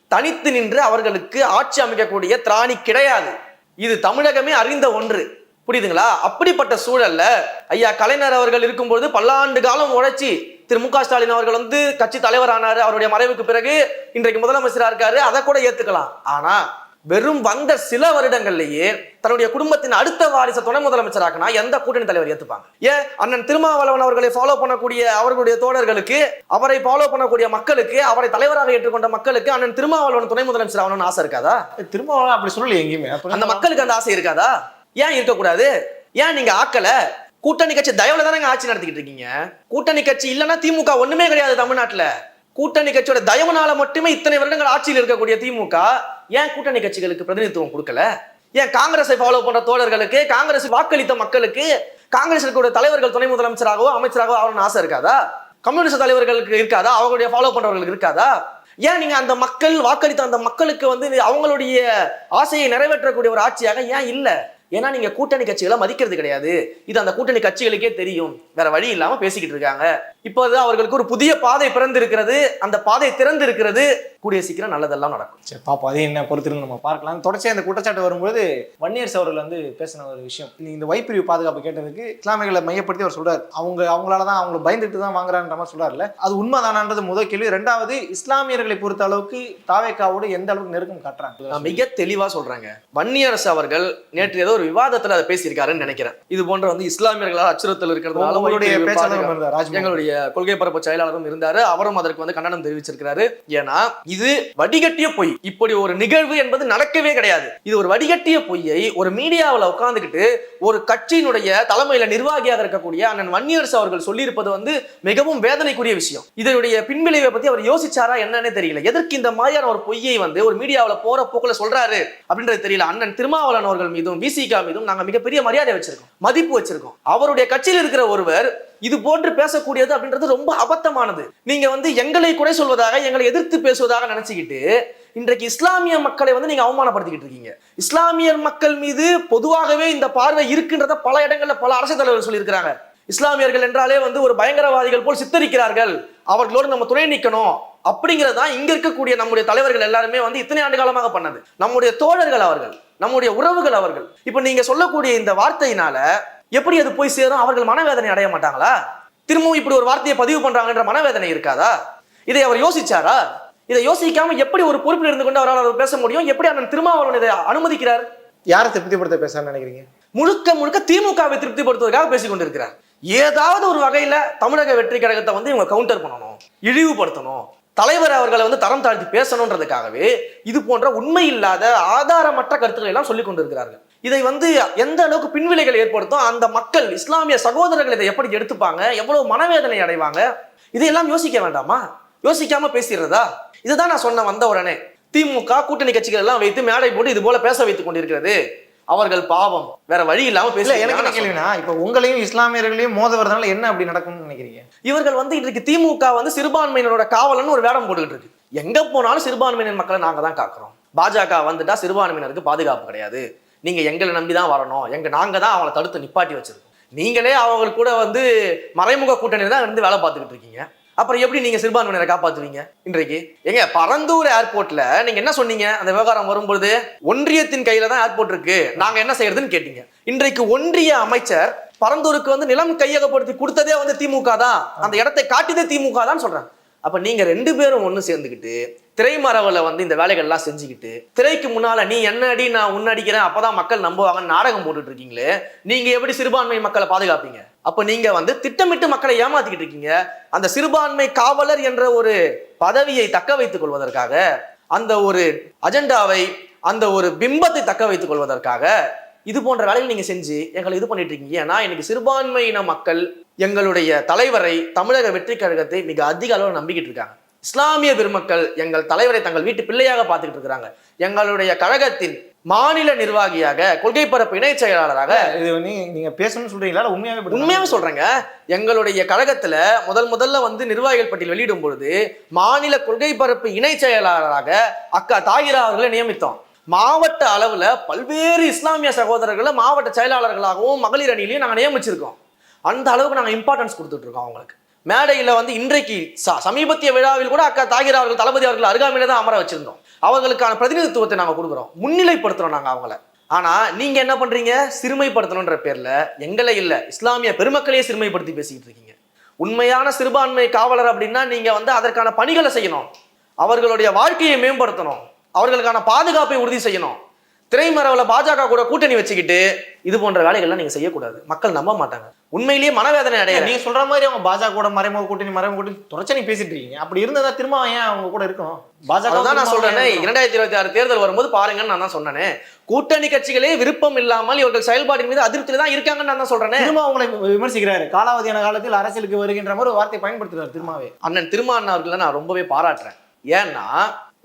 தனித்து நின்று அவர்களுக்கு ஆட்சி அமைக்கக்கூடிய திராணி கிடையாது. இது தமிழகமே அறிந்த ஒன்று. புரியுதுங்களா? அப்படிப்பட்ட சூழல்ல ஐயா கலைஞர் அவர்கள் இருக்கும்போது பல்லாண்டு காலம் உழைச்சி திரு மு க ஸ்டாலின் அவர்கள் வந்து கட்சி தலைவர் ஆனாரு அவருடைய மறைவுக்கு பிறகு இன்றைக்கு முதலமைச்சரா இருக்காரு. அதை கூட ஏத்துக்கலாம். ஆனா வெறும் வந்த சில வருடங்கள்லயே தன்னுடைய குடும்பத்தின் அடுத்த வாரிசை துணை முதலமைச்சராக்குனா எந்த கூட்டணி தலைவர் ஏத்துப்பாங்க? ஏன்? அண்ணன் திருமாவளவன் அவர்களை ஃபாலோ பண்ணக்கூடிய அவர்களுடைய தோழர்களுக்கு அவரை ஃபாலோ பண்ணக்கூடிய மக்களுக்கு அவரை தலைவராக ஏற்றுக்கொண்ட மக்களுக்கு அண்ணன் திருமாவளவன் துணை முதலமைச்சர் ஆகணும்னு ஆசை இருக்காதா? திரும்ப அப்படி சொல்லலையே எங்கேயுமே. அந்த மக்களுக்கு அந்த ஆசை இருக்காதா? ஏன் இருக்கக்கூடாது? ஏன் நீங்க ஆக்கல? கூட்டணி கட்சி தயவுல தானே ஆட்சி நடத்திக்கிட்டு இருக்கீங்க. கூட்டணி கட்சி இல்லைன்னா திமுக ஒண்ணுமே கிடையாது தமிழ்நாட்டுல. கூட்டணி கட்சியோட தயவுனால மட்டுமே இத்தனை வருடங்கள் ஆட்சியில் இருக்கக்கூடிய திமுக. ஏன் கூட்டணி கட்சிகளுக்கு பிரதிநிதித்துவம் கொடுக்கல? ஏன் காங்கிரஸை ஃபாலோ பண்ற தோழர்களுக்கு காங்கிரஸ் வாக்களித்த மக்களுக்கு காங்கிரஸ் இருக்கக்கூடிய தலைவர்கள் துணை முதலமைச்சராகவோ அமைச்சராகவோ ஆகணும்னு ஆசை இருக்காதா? கம்யூனிஸ்ட் தலைவர்களுக்கு இருக்காதா? அவங்களுடைய ஃபாலோ பண்றவர்களுக்கு இருக்காதா? ஏன் நீங்க அந்த மக்கள் வாக்களித்த அந்த மக்களுக்கு வந்து அவங்களுடைய ஆசையை நிறைவேற்றக்கூடிய ஒரு ஆட்சியாக ஏன் இல்லை? ஏன்னா நீங்க கூட்டணி கட்சிகளை மதிக்கிறது கிடையாது. இது அந்த கூட்டணி கட்சிகளுக்கே தெரியும். வேற வழி இல்லாம பேசிக்கிட்டு இருக்காங்க. இப்போது அவர்களுக்கு ஒரு புதிய பாதை பிறந்து இருக்கிறது அந்த பாதை திறந்து இருக்கிறது கூடிய சீக்கிரம் நல்லதெல்லாம் நடக்கும். சரி பாப்போம். அது என்ன பொறுத்திருந்து நம்ம பார்க்கலாம். தொடர்ச்சியாக இந்த குற்றச்சாட்டு வரும்போது வன்னியர்ஸ் அவர்கள் வந்து பேசின ஒரு விஷயம். இந்த வைப்பிரிவு பாதுகாப்பு கேட்டதுக்கு இஸ்லாமியர்களை மையப்படுத்தி அவர் சொல்றாரு. அவங்க அவங்களால தான் அவங்களை பயந்துட்டு தான் வாங்குறான்ற மாதிரி சொல்றாருல அது உண்மைதானான்றது முதல் கேள்வி. ரெண்டாவது இஸ்லாமியர்களை பொறுத்த அளவுக்கு தாவேக்காவோடு எந்த அளவுக்கு நெருக்கம் காட்டுறாங்க? மிக தெளிவா சொல்றேங்க. வன்னியரசு அவர்கள் நேற்று ஏதோ ஒரு விவாதத்துல அதை பேசியிருக்காருன்னு நினைக்கிறேன். இது போன்ற வந்து இஸ்லாமியர்களால் அச்சுறுத்தல் இருக்கிறதுனால எங்களுடைய கொள்கை பரப்பு செயலாளரும் இருந்தாரு. அவரும் அதற்கு வந்து கண்டனம் தெரிவிச்சிருக்கிறாரு. ஏன்னா இது வடிகட்டிய பொய். இப்படி ஒரு நிகழ்வு என்பது நடக்கவே கிடையாது. இது ஒரு வடிகட்டிய பொய்யை ஒரு மீடியாவில் உட்கார்ந்துகிட்டு ஒரு கட்சியினுடைய தலைமையில நிர்வாகியாக இருக்கக்கூடிய அண்ணன் வன்னியரசு அவர்கள் சொல்லியிருப்பது வந்து மிகவும் வேதனைக்குரிய விஷயம். இதனுடைய பின்விளைவை பத்தி அவர் யோசிச்சாரா என்னன்னே தெரியல. எதற்கு இந்த மாதிரியான ஒரு பொய்யை வந்து ஒரு மீடியாவில் போற போக்குல சொல்றாரு அப்படின்றது தெரியல. அண்ணன் திருமாவளவன் அவர்கள் மீதும் விசிகா மீதும் நாங்கள் மிகப்பெரிய மரியாதை வச்சிருக்கோம் மதிப்பு வச்சிருக்கோம். அவருடைய கட்சியில் இருக்கிற ஒருவர் இது போன்று பேசக்கூடியது அப்படின்றது ரொம்ப அபத்தமானது. நீங்க வந்து எங்களை குறை சொல்வதாக எங்களை எதிர்த்து பேசுவதாக நினைச்சுக்கிட்டு இன்றைக்கு இஸ்லாமிய மக்களை வந்து நீங்க அவமானப்படுத்திக்கிட்டு இருக்கீங்க. இஸ்லாமிய மக்கள் மீது பொதுவாகவே இந்த பார்வை இருக்குன்றத பல இடங்கள்ல பல அரசு தலைவர்கள் சொல்லியிருக்கிறாங்க. இஸ்லாமியர்கள் என்றாலே வந்து ஒரு பயங்கரவாதிகள் போல் சித்தரிக்கிறார்கள். அவர்களோடு நம்ம துணை நிற்கணும் அப்படிங்கிறது இங்க இருக்கக்கூடிய நம்முடைய தலைவர்கள் எல்லாருமே வந்து இத்தனை ஆண்டு காலமாக பண்ணது. நம்முடைய தோழர்கள் அவர்கள் நம்முடைய உறவுகள் அவர்கள். இப்ப நீங்க சொல்லக்கூடிய இந்த வார்த்தையினால எப்படி அது போய் சேரும்? அவர்கள் மனவேதனை அடைய மாட்டாங்களா? திரும்பவும் இப்படி ஒரு வார்த்தையை பதிவு பண்றாங்கன்ற மனவேதனை இருக்காதா? இதை அவர் யோசிச்சாரா? இதை யோசிக்காம எப்படி ஒரு பொறுப்பில் இருந்து கொண்டு அவரால் அவர் பேச முடியும்? எப்படி அண்ணன் திருமாவளவன் இதை அனுமதிக்கிறார்? யாரை திருப்திப்படுத்த பேசான்னு நினைக்கிறீங்க? முழுக்க முழுக்க திமுகவை திருப்திப்படுத்துவதற்காக பேசிக் கொண்டிருக்கிறார் ஏதாவது ஒரு வகையில தமிழக வெற்றி கழகத்தை வந்து இவங்க கவுண்டர் பண்ணணும் இழிவுபடுத்தணும். தலைவர் அவர்களை வந்து தரம் தாழ்த்தி பேசணுன்றதுக்காகவே இது போன்ற உண்மை இல்லாத ஆதாரமற்ற கருத்துக்களை எல்லாம் சொல்லிக் கொண்டிருக்கிறார்கள். இதை வந்து எந்த அளவுக்கு பின்விளைகள் ஏற்படுத்தும் அந்த மக்கள் இஸ்லாமிய சகோதரர்கள் இதை எப்படி எடுத்துப்பாங்க எவ்வளவு மனவேதனை அடைவாங்க இதையெல்லாம் யோசிக்க வேண்டாமா? யோசிக்காம பேசிடுறதா? இதுதான் நான் சொன்ன வந்த உடனே. திமுக கூட்டணி கட்சிகள் எல்லாம் வைத்து மேடை போட்டு இது போல பேச வைத்துக் கொண்டிருக்கிறது. அவர்கள் பாவம். வேற வழி இல்லாம இல்ல பேச எனக்கு என்ன கேள்வினா இப்ப உங்களையும் இஸ்லாமியர்களையும் மோத வரதுனால என்ன அப்படி நடக்கும்னு நினைக்கிறீங்க? இவர்கள் வந்து இன்றைக்கு திமுக வந்து சிறுபான்மையினரோட காவலன்னு ஒரு வேடம் போட்டுக்கிட்டு இருக்கு. எங்க போனாலும் சிறுபான்மையினர் மக்களை நாங்க தான் காக்குறோம். பாஜக வந்துட்டா சிறுபான்மையினருக்கு பாதுகாப்பு கிடையாது. நீங்க எங்களை நம்பி தான் வரணும். எங்க நாங்க தான் அவங்கள தடுத்து நிப்பாட்டி வச்சிருக்கோம். நீங்களே அவங்க கூட வந்து மறைமுக கூட்டணி தான் இருந்து வேலை பார்த்துக்கிட்டு இருக்கீங்க. அப்புறம் எப்படி நீங்க சிறுபான்மையினரை காப்பாத்துவீங்க? இன்றைக்கு. எங்க பரந்தூர் ஏர்போர்ட்ல நீங்க என்ன சொன்னீங்க? அந்த விவகாரம் வரும்பொழுது ஒன்றியத்தின் கையில தான் ஏர்போர்ட் இருக்கு. நாங்க என்ன செய்யறதுன்னு கேட்டீங்க. இன்றைக்கு ஒன்றிய அமைச்சர் பரந்தூருக்கு வந்து நிலம் கையகப்படுத்தி கொடுத்ததே வந்து திமுக தான். அந்த இடத்தை காட்டியதே திமுக தான் சொல்றேன் அப்ப நீங்க ரெண்டு பேரும் ஒண்ணு சேர்ந்துக்கிட்டு திரைமரவுல வந்து இந்த வேலைகள்லாம் செஞ்சுக்கிட்டு திரைக்கு முன்னால நீ என்ன அடி நான் உன்னடிக்கிறேன் அப்பதான் மக்கள் நம்புவாங்கன்னு நாடகம் போட்டுட்டு இருக்கீங்களே நீங்க எப்படி சிறுபான்மை மக்களை பாதுகாப்பீங்க? அப்ப நீங்க வந்து திட்டமிட்டு மக்களை ஏமாத்திக்கிட்டு இருக்கீங்க. அந்த சிறுபான்மை காவலர் என்ற ஒரு பதவியை தக்க வைத்துக் கொள்வதற்காக அந்த ஒரு அஜெண்டாவை அந்த ஒரு பிம்பத்தை தக்க வைத்துக் கொள்வதற்காக இது போன்ற வேலைகள் நீங்க செஞ்சு எங்களை இது பண்ணிட்டு இருக்கீங்க. ஏன்னா இன்னைக்கு சிறுபான்மையின மக்கள் எங்களுடைய தலைவரை தமிழக வெற்றி கழகத்தை மிக அதிக அளவில் நம்பிக்கிட்டு இருக்காங்க. இஸ்லாமிய பெருமக்கள் எங்கள் தலைவரை தங்கள் வீட்டு பிள்ளையாக பார்த்துக்கிட்டு இருக்கிறாங்க. எங்களுடைய கழகத்தின் மாநில நிர்வாகியாக கொள்கை பரப்பு இணைச் செயலாளராக இது நீங்க பேசணும்னு சொல்றீங்களா? உண்மையாவே உண்மையாவே சொல்றேங்க. எங்களுடைய கழகத்துல முதல் முதல்ல வந்து நிர்வாகிகள் பட்டியல் வெளியிடும் பொழுது மாநில கொள்கை பரப்பு இணை செயலாளராக அக்கா தாகிரா அவர்களை நியமித்தோம். மாவட்ட அளவுல பல்வேறு இஸ்லாமிய சகோதரர்களை மாவட்ட செயலாளர்களாகவும் மகளிர் அணியிலையும் நாங்க நியமிச்சிருக்கோம். அந்த அளவுக்கு நாங்க இம்பார்ட்டன்ஸ் கொடுத்துட்டு இருக்கோம் அவங்களுக்கு. மேடையில வந்து இன்றைக்கு சமீபத்திய விழாவில் கூட அக்கா தாகிரா அவர்கள் தளபதி அவர்கள் அருகாமையில தான் அமர வச்சிருந்தோம். அவர்களுக்கான பிரதிநிதித்துவத்தை நாங்கள் கொடுக்குறோம். முன்னிலைப்படுத்துகிறோம் நாங்கள் அவங்கள. ஆனால் நீங்கள் என்ன பண்ணுறீங்க சிறுமைப்படுத்தணுன்ற பேரில் எங்களை இல்லை இஸ்லாமிய பெருமக்களையே சிறுமைப்படுத்தி பேசிக்கிட்டு இருக்கீங்க. உண்மையான சிறுபான்மை காவலர் அப்படின்னா நீங்கள் வந்து அதற்கான பணிகளை செய்யணும். அவர்களுடைய வாழ்க்கையை மேம்படுத்தணும். அவர்களுக்கான பாதுகாப்பை உறுதி செய்யணும். திரைமரவில் பாஜக கூட கூட்டணி வச்சுக்கிட்டு இது போன்ற வேலைகள்லாம் நீங்க செய்யக்கூடாது. மக்கள் நம்ப மாட்டாங்க. உண்மையிலேயே மனவேதனை அடைய நீங்க சொல்ற மாதிரி அவங்க பாஜக கூட மறைமுக கூட்டணி மறைமுக கூட்டணி தொடர்ச்சி நீ பேசிட்டு இருக்கீங்க. அப்படி இருந்ததா திரும்ப ஏன் அவங்க கூட இருக்கணும்? பாஜக அதான் நான் சொல்றேனே இரண்டாயிரத்தி இருபத்தி ஆறு தேர்தல் வரும்போது பாருங்கன்னு நான் தான் சொன்னேனே. கூட்டணி கட்சிகளே விருப்பம் இல்லாமல் இவர்கள் செயல்பாட்டின் மீது அதிருப்தியில தான் இருக்காங்கன்னு நான் தான் சொல்றேனே. திரும்ப அவங்களை விமர்சிக்கிறாரு. காலாவதியான காலத்தில் அரசியலுக்கு வருகின்ற மாதிரி ஒரு வார்த்தை பயன்படுத்துறாரு திரும்பவே அண்ணன் திருமாவன் அவர்களை நான் ரொம்பவே பாராட்டுறேன். ஏன்னா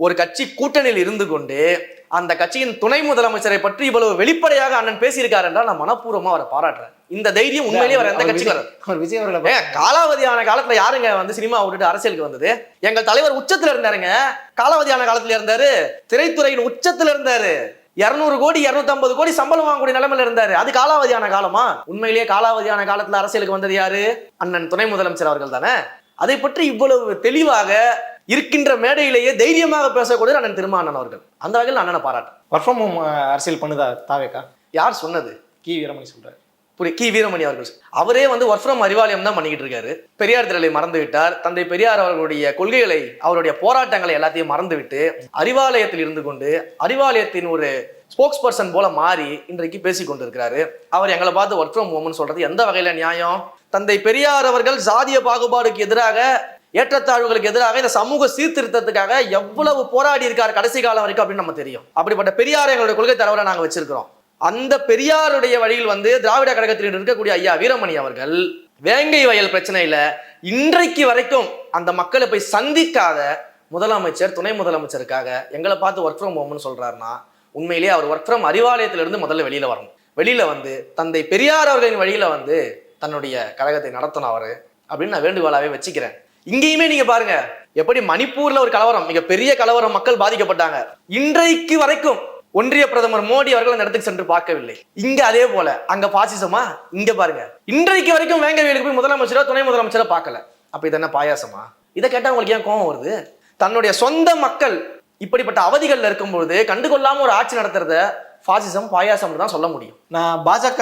ஒரு கட்சி கூட்டணியில் இருந்து கொண்டு அந்த கட்சியின் துணை முதலமைச்சரை பற்றி இவ்வளவு வெளிப்படையாக அண்ணன் பேசியிருக்காரு என்றால் நான் மனப்பூர்வமா அவரை பாராட்டுறேன். இந்த தைரியம் உண்மையிலேயே வர எந்த அவர் கட்சிக்கு விஜய்- அவர் அவர்களை காலாவதியான காலத்துல யாருங்க வந்து சினிமா விட்டுட்டு அரசியலுக்கு வந்தது? எங்கள் தலைவர் உச்சத்துல இருந்தாருங்க. காலாவதியான காலத்துல இருந்தாரு. திரைத்துறையின் உச்சத்துல இருந்தாரு. இருநூறு கோடி 250 கோடி சம்பளம் வாங்கக்கூடிய நிலைமையில இருந்தாரு. அது காலாவதியான காலமா? உண்மையிலேயே காலாவதியான காலத்துல அரசியலுக்கு வந்தது யாரு? அண்ணன் துணை முதலமைச்சர் அவர்கள் தானே? அதை பற்றி இவ்வளவு தெளிவாக இருக்கின்ற மேடையிலேயே தைரியமாக பேசக்கூடிய அண்ணன் திருமாவண்ணன் அவர்கள். அந்த வகையில் அண்ணனை பாராட்டு. ஒர்க் ஃப்ரம் ஹோம் அரசியல் பண்ணுதா தாவேக்கா? யார் சொன்னது? கி. வீரமணி சொல்றாரு. புரி கி. வீரமணி அவர்கள். அவரே வந்து ஒர்க் ஃப்ரம் அறிவாலயம் தான் பண்ணிக்கிட்டு இருக்காரு. பெரியார் திரளை மறந்து விட்டார். தந்தை பெரியார் அவர்களுடைய கொள்கைகளை அவருடைய போராட்டங்களை எல்லாத்தையும் மறந்து விட்டு அறிவாலயத்தில் இருந்து கொண்டு அறிவாலயத்தின் ஒரு ஸ்போக்ஸ் பர்சன் போல மாறி இன்றைக்கு பேசிக் கொண்டிருக்கிறாரு அவர் எங்களை பார்த்து ஒர்க் ஃப்ரம் ஹோம்னு சொல்றது எந்த வகையில நியாயம்? தந்தை பெரியார் அவர்கள் சாதிய பாகுபாடுக்கு எதிராக ஏற்றத்தாழ்வுகளுக்கு எதிராக இந்த சமூக சீர்திருத்தத்துக்காக எவ்வளவு போராடி இருக்கார் கடைசி காலம் வரைக்கும் அப்படின்னு நம்ம தெரியும். அப்படிப்பட்ட பெரியார் எங்களுடைய கொள்கை தலைவரை நாங்கள் வச்சிருக்கிறோம். அந்த பெரியாருடைய வழியில் வந்து திராவிட கழகத்தில் இருக்கக்கூடிய ஐயா வீரமணி அவர்கள் வேங்கை வயல் பிரச்சனையில இன்றைக்கு வரைக்கும் அந்த மக்களை போய் சந்திக்காத முதலமைச்சர் துணை முதலமைச்சருக்காக எங்களை பார்த்து ஒர்க் ஃப்ரம் ஹோம்னு சொல்றாருன்னா உண்மையிலேயே அவர் ஒர்க் ஃப்ரம் அறிவாலயத்திலிருந்து முதல்ல வெளியில வரணும். வெளியில வந்து தந்தை பெரியார் அவர்களின் வழியில வந்து தன்னுடைய கழகத்தை நடத்தணும் அவர் அப்படின்னு நான் வேண்டுகோளாவே வச்சுக்கிறேன். இங்கேயுமே நீங்க பாருங்க எப்படி மணிப்பூர்ல ஒரு கலவரம் மிக பெரிய கலவரம் மக்கள் பாதிக்கப்பட்டாங்க. இன்றைக்கு வரைக்கும் ஒன்றிய பிரதமர் மோடி அவர்கள் அந்த இடத்துக்கு சென்று பார்க்கவில்லை. இங்க அதே போல அங்க பாசிசமா இங்க பாருங்க. இன்றைக்கு வரைக்கும் வேங்கவேலுக்கு போய் முதலமைச்சரோ துணை முதலமைச்சரோ பார்க்கல. அப்ப இது என்ன பாயாசமா? இதை கேட்டா உங்களுக்கு ஏன் கோவம் வருது? தன்னுடைய சொந்த மக்கள் இப்படிப்பட்ட அவதிகள்ல இருக்கும்பொழுது கண்டுகொள்ளாம ஒரு ஆட்சி நடத்துறத பாசிசம் பாயாசம்னு தான் சொல்ல முடியும். நான் பாஜக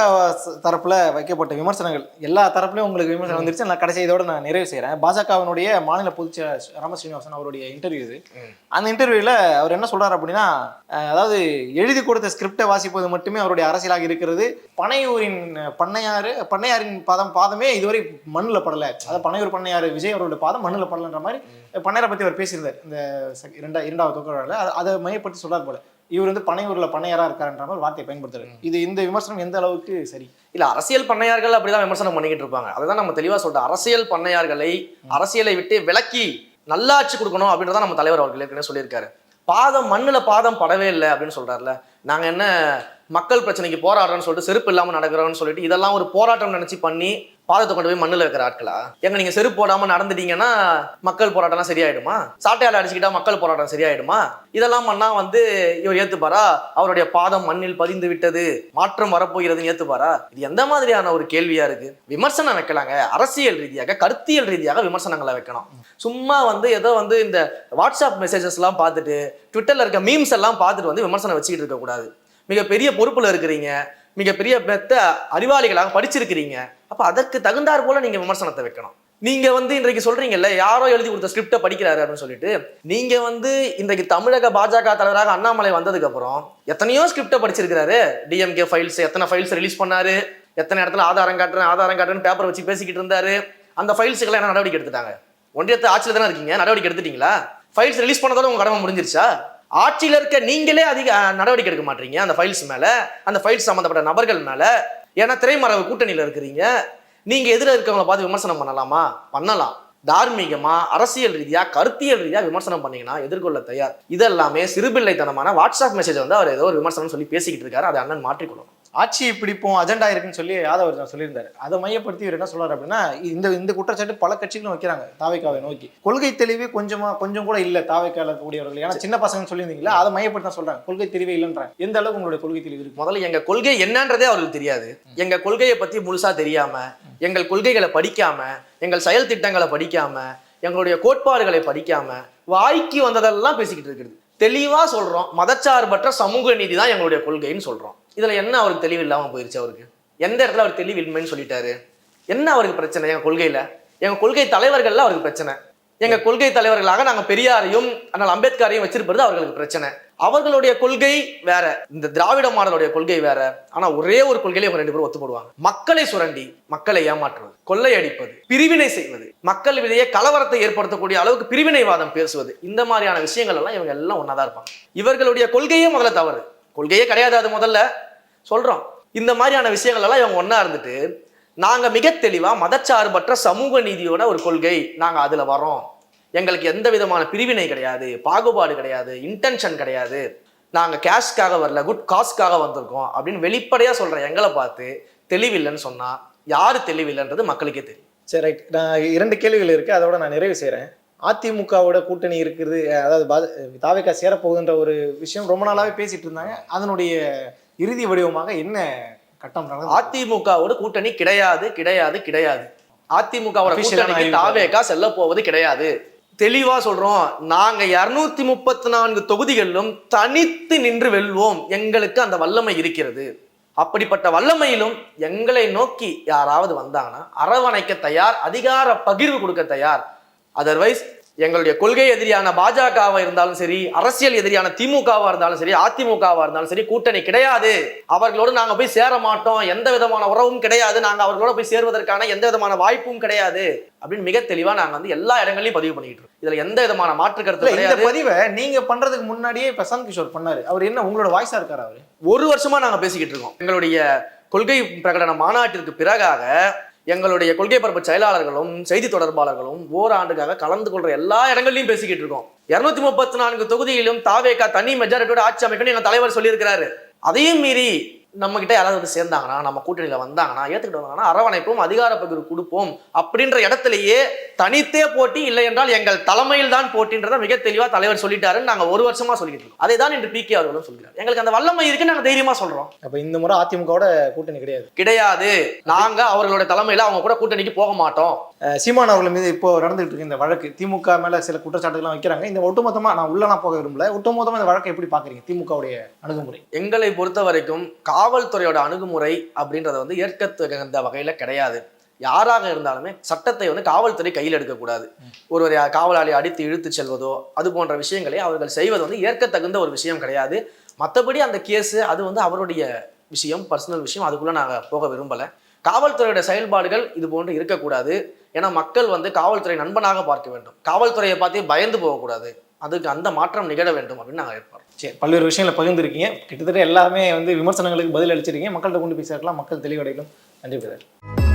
தரப்புல வைக்கப்பட்ட விமர்சனங்கள் எல்லா தரப்புலையும் உங்களுக்கு விமர்சனம் வந்துருச்சு நான் கடைசி இதோட நான் நிறைவு செய்றேன். பாஜகவினுடைய மாநில பொதுச் ராம ஸ்ரீனிவாசன் அவருடைய இன்டர்வியூ இது. அந்த இன்டர்வியூல அவர் என்ன சொல்றாரு அப்படின்னா அதாவது எழுதி கொடுத்த ஸ்கிரிப்டை வாசிப்பது மட்டுமே அவருடைய அரசியலாக இருக்கிறது. பனையூரின் பண்ணையாறு பண்ணையாரின் பாதம் பாதமே இதுவரை மண்ணில் படல. அதாவது பனையூர் பண்ணையாறு விஜய் அவருடைய பாதம் மண்ணில் படலன்ற மாதிரி பண்ணையாரை பத்தி அவர் பேசியிருந்தார். இந்த இரண்டா இரண்டாவது தொகுதியில் அதை மையப்படுத்தி சொல்றாரு போல. இவர் வந்து பனையூர்ல பண்ணையாரா இருக்காருன்ற மாதிரி வார்த்தையை பயன்படுத்துறாரு. இது இந்த விமர்சனம் எந்த அளவுக்கு சரி? இல்ல அரசியல் பண்ணையார்கள் அப்படிதான் விமர்சனம் பண்ணிக்கிட்டு இருப்பாங்க. அதுதான் நம்ம தெளிவா சொல்றோம் அரசியல் பண்ணையார்களை அரசியலை விட்டு விலக்கி நல்லாட்சி கொடுக்கணும் அப்படின்றத நம்ம தலைவர் அவர்கள் ஏற்கனவே சொல்லியிருக்காரு. பாதம் மண்ணுல பாதம் படவே இல்லை அப்படின்னு சொல்றாருல. நாங்க என்ன மக்கள் பிரச்சனைக்கு போராடுறோம்னு சொல்லிட்டு செருப்பு இல்லாம நடக்கிறோம்னு சொல்லிட்டு இதெல்லாம் ஒரு போராட்டம் நினைச்சு பண்ணி பாதத்தை கொண்டு போய் மண்ணில் வைக்கிற ஆட்களா? எங்க நீங்க செருப்பு போடாம நடந்துட்டீங்கன்னா மக்கள் போராட்டம்லாம் சரியாயிடுமா? சாட்டையால் அடிச்சுக்கிட்டா மக்கள் போராட்டம் சரியாயிடுமா? இதெல்லாம் பண்ணா வந்து இவர் ஏத்துப்பாரா? அவருடைய பாதம் மண்ணில் பதிந்து விட்டது மாற்றம் வரப்போகிறதுன்னு ஏத்துப்பாரா? இது எந்த மாதிரியான ஒரு கேள்வியா இருக்கு? விமர்சனம் வைக்கலாங்க. அரசியல் ரீதியாக கருத்தியல் ரீதியாக விமர்சனங்களை வைக்கணும். சும்மா வந்து ஏதோ வந்து இந்த வாட்ஸ்அப் மெசேஜஸ் எல்லாம் பார்த்துட்டு ட்விட்டர்ல இருக்க மீம்ஸ் எல்லாம் பார்த்துட்டு வந்து விமர்சனம் வச்சுக்கிட்டு இருக்க கூடாது மிகப்பெரிய பொறுப்புல இருக்கிறீங்க. மிகப்பெரிய மெத்த அறிவாளிகளாக படிச்சிருக்கிறீங்க. அப்போ அதற்கு தகுந்தாற் போல நீங்க விமர்சனத்தை வைக்கணும். நீங்க வந்து இன்றைக்கு சொல்றீங்கல்ல யாரோ எழுதி கொடுத்த ஸ்கிரிப்டை படிக்கிறாரு அப்படின்னு சொல்லிட்டு நீங்க வந்து இன்றைக்கு தமிழக பாஜக தலைவராக அண்ணாமலை வந்ததுக்கு அப்புறம் எத்தனையோ ஸ்கிரிப்டை படிச்சிருக்கிறாரு. டிஎம்கே ஃபைல்ஸ் எத்தனை ஃபைல்ஸ் ரிலீஸ் பண்ணாரு எத்தனை இடத்துல ஆதாரம் காட்டுறேன் ஆதாரம் காட்டுறேன்னு பேப்பர் வச்சு பேசிக்கிட்டு இருந்தாரு. அந்த ஃபைல்ஸுக்கெல்லாம் என்ன நடவடிக்கை எடுத்துட்டாங்க? ஒன்றியத்தை ஆட்சியில் தானே இருக்கீங்க? நடவடிக்கை எடுத்துட்டீங்களா? ஃபைல்ஸ் ரிலீஸ் பண்ணதோட உங்க கடமை முடிஞ்சிருச்சா? ஆட்சியில் இருக்க நீங்களே அதிக நடவடிக்கை எடுக்க மாட்டீங்க. அந்த ஃபைல்ஸ் மேலே அந்த ஃபைல்ஸ் சம்மந்தப்பட்ட நபர்கள் மேலே. ஏன்னா திரைமறைவு கூட்டணியில் இருக்கிறீங்க. நீங்கள் எதிர இருக்கவங்களை பார்த்து விமர்சனம் பண்ணலாமா? பண்ணலாம். தார்மீகமாக அரசியல் ரீதியாக கருத்தியல் ரீதியாக விமர்சனம் பண்ணீங்கன்னா எதிர்கொள்ள தயார். இதெல்லாமே சிறுபிள்ளைத்தனமான வாட்ஸ்அப் மெசேஜ் வந்து அவர் ஏதோ ஒரு விமர்சனம் சொல்லி பேசிக்கிட்டு இருக்காரு. அதை அண்ணன் மாற்றிக்கொள்ளணும். ஆட்சி பிடிப்போம் அஜெண்டா இருக்குன்னு சொல்லி யாதவர் அர்ஜுனா சொல்லியிருந்தாரு. அதை மையப்படுத்தி இவர் என்ன சொல்றாரு அப்படின்னா இந்த இந்த குற்றச்சாட்டு பல கட்சிகளும் வைக்கிறாங்க தாவைக்காவை நோக்கி. கொள்கை தெளிவே கொஞ்சமா கொஞ்சம் கூட இல்ல தாவைக்கால இருக்கக்கூடியவர்கள். ஏன்னா சின்ன பசங்க சொல்லியிருந்தீங்களா அதை மையப்படுத்தி தான் சொல்றாங்க. கொள்கை தெளிவே இல்லைன்றாங்க. எந்த அளவுக்கு உங்களுடைய கொள்கை தெளிவு இருக்கு? முதல்ல எங்க கொள்கை என்னன்றதே அவருக்கு தெரியாது. எங்க கொள்கையை பத்தி முழுசா தெரியாம எங்கள் கொள்கைகளை படிக்காம எங்கள் செயல் திட்டங்களை படிக்காம எங்களுடைய கோட்பாடுகளை படிக்காம வாய்க்கு வந்ததெல்லாம் பேசிக்கிட்டு இருக்குது தெளிவா சொல்றோம் மதச்சார்பற்ற சமூக நீதி தான் எங்களுடைய கொள்கைன்னு சொல்றோம். இதில் என்ன அவருக்கு தெளிவு இல்லாமல் போயிடுச்சு அவருக்கு? எந்த இடத்துல அவர் தெளிவு இல்லைன்னு சொல்லிட்டாரு? என்ன அவருக்கு பிரச்சனை எங்கள் கொள்கையில்? எங்கள் கொள்கை தலைவர்கள்ல அவருக்கு பிரச்சனை. எங்கள் கொள்கை தலைவர்களாக நாங்கள் பெரியாரையும் ஆனால் அம்பேத்கரையும் வச்சிருப்பது அவர்களுக்கு பிரச்சனை. அவர்களுடைய கொள்கை வேற. இந்த திராவிட மாடலுடைய கொள்கை வேற. ஆனா ஒரே ஒரு கொள்கையில இவங்க ரெண்டு பேரும் ஒத்து போடுவாங்க. மக்களை சுரண்டி மக்களை ஏமாற்றுவது கொள்ளையடிப்பது பிரிவினை செய்வது. மக்கள் இடையே கலவரத்தை ஏற்படுத்தக்கூடிய அளவுக்கு பிரிவினைவாதம் பேசுவது. இந்த மாதிரியான விஷயங்கள் எல்லாம் இவங்க எல்லாம் ஒன்னாதான் இருப்பாங்க. இவர்களுடைய கொள்கையே முதல்ல தவறு. கொள்கையே கிடையாது அது முதல்ல. சொல்கிறோம் இந்த மாதிரியான விஷயங்களெல்லாம் இவங்க ஒன்றா இருந்துட்டு நாங்கள் மிக தெளிவாக மதச்சார்பற்ற சமூக நீதியோட ஒரு கொள்கை நாங்கள் அதில் வரோம் எங்களுக்கு எந்த விதமான பிரிவினை கிடையாது பாகுபாடு கிடையாது இன்டென்ஷன் கிடையாது. நாங்கள் கேஷ்க்காக வரல குட் காஸ்க்காக வந்திருக்கோம் அப்படின்னு வெளிப்படையாக சொல்கிறேன் எங்களை பார்த்து தெளிவில்லைன்னு சொன்னால் யாரு தெளிவில்லைன்றது மக்களுக்கே தெரியும். சரி ரைட் நான் இரண்டு கேள்விகள் இருக்குது அதோட நான் நிறைவு செய்கிறேன் அதிமுகவோட கூட்டணி இருக்குது. அதாவது பாஜ- தாவேக்கா சேரப்போகுதுன்ற ஒரு விஷயம் ரொம்ப நாளாவே பேசிட்டு இருந்தாங்க. அதனுடைய இறுதி வடிவமாக என்ன கட்டம் அதிமுகவோட கூட்டணி கிடையாது கிடையாது கிடையாது. அதிமுகவோட கூட்டணிக்கு. தாவேக்கா செல்ல போவது கிடையாது. தெளிவா சொல்றோம் நாங்க இருநூத்தி முப்பத்தி நான்கு தொகுதிகளிலும் தனித்து நின்று வெல்வோம். எங்களுக்கு அந்த வல்லமை இருக்கிறது. அப்படிப்பட்ட வல்லமையிலும் எங்களை நோக்கி யாராவது வந்தாங்கன்னா அரவணைக்க தயார் அதிகார பகிர்வு கொடுக்க தயார். அதர்வைஸ் எங்களுடைய கொள்கை எதிரியான பாஜகவா இருந்தாலும் சரி அரசியல் எதிரியான திமுகவா இருந்தாலும் சரி அதிமுகவா இருந்தாலும் சரி கூட்டணி கிடையாது. அவர்களோடு நாங்க போய் சேர மாட்டோம். எந்த விதமான உறவும் கிடையாது. நாங்க அவர்களோட போய் சேர்வதற்கான எந்த விதமான வாய்ப்பும் கிடையாது. அப்படின்னு மிக தெளிவா நாங்க வந்து எல்லா இடங்களையும் பதிவு பண்ணிட்டு இருக்கோம். இதுல எந்த விதமான மாற்று கருத்து இந்த பதிவை நீங்க பண்றதுக்கு முன்னாடியே பிரசாந்த் கிஷோர் பண்ணாரு. அவர் என்ன உங்களோட வாய்ஸா இருக்காரு அவரு? ஒரு வருஷமா நாங்க பேசிக்கிட்டு இருக்கோம். எங்களுடைய கொள்கை பிரகடன மாநாட்டிற்கு பிறகாக எங்களுடைய கொள்கை பரப்பு செயலாளர்களும் செய்தி தொடர்பாளர்களும் ஓராண்டுக்காக கலந்து கொள்ற எல்லா இடங்கள்லையும் பேசிக்கிட்டு இருக்கோம். இருநூத்தி முப்பத்தி நான்கு தொகுதியிலும் தாவேக்கா தனி மெஜாரிட்டியோட ஆட்சி அமைக்கணும் எங்க தலைவர் சொல்லியிருக்கிறாரு. அதையும் மீறி நம்ம கிட்ட யாராவது வந்து சேர்ந்தாங்கன்னா நம்ம கூட்டணியில வந்தாங்கன்னா ஏத்துக்கிட்டு வந்தாங்கன்னா அரவணைப்போம் அதிகார பகிர்வு கொடுப்போம் அப்படின்ற இடத்திலேயே தனித்தே போட்டி இல்லை என்றால் எங்கள் தலைமையில் தான் போட்டின்றதை மிக தெளிவா தலைவர் சொல்லிட்டாருன்னு நாங்க ஒரு வருஷமா சொல்லிட்டு இருக்கோம். அதை தான் இன்று பி கே அவர்களும் சொல்கிறார். எங்களுக்கு அந்த வல்லமை இருக்கு நாங்க தைரியமா சொல்றோம். அப்ப இந்த முறை அதிமுகவோட கூட்டணி கிடையாது. கிடையாது. நாங்க அவர்களோட தலைமையில அவங்க கூட கூட்டணிக்கு போக மாட்டோம். சீமான் அவர்கள் மீது இப்போ நடந்துகிட்டு இருக்கு இந்த வழக்கு. திமுக மேல சில குற்றச்சாட்டுகள்லாம் வைக்கிறாங்க. இந்த ஒட்டுமொத்தமா நான் உள்ளலாம் போக விரும்பல. ஒட்டுமொத்தமா இந்த வழக்கை எப்படி பாக்குறீங்க திமுகவுடைய அணுகுமுறை. எங்களை பொறுத்த வரைக்கும் காவல்துறையோட அணுகுமுறை அப்படின்றத வந்து ஏற்கத்தகுந்த வகையில கிடையாது. யாராக இருந்தாலுமே சட்டத்தை வந்து காவல்துறை கையில் எடுக்கக்கூடாது. ஒருவர் காவலாளி அடித்து இழுத்து செல்வதோ அது போன்ற விஷயங்களை அவர்கள் செய்வது வந்து ஏற்கத்தகுந்த ஒரு விஷயம் கிடையாது. மற்றபடி அந்த கேஸு அது வந்து அவருடைய விஷயம் பர்சனல் விஷயம். அதுக்குள்ளே நாங்கள் போக விரும்பலை. காவல்துறையோட செயல்பாடுகள் இது போன்று இருக்கக்கூடாது. ஏன்னா மக்கள் வந்து காவல்துறை நண்பனாக பார்க்க வேண்டும். காவல்துறையை பார்த்து பயந்து போகக்கூடாது. அதுக்கு அந்த மாற்றம் நிகழ வேண்டும் அப்படின்னு நாங்கள் எதிர்பார்க்கிறோம் சரி பல்வேறு விஷயங்களை பகிர்ந்துருக்கீங்க. கிட்டத்தட்ட எல்லாமே வந்து விமர்சனங்களுக்கு பதில் அளிச்சிருக்கீங்க மக்கள்கிட்ட கொண்டு போய் சேர்க்கலாம். மக்கள் தெளிவடையணும் நன்றி பிரதர்.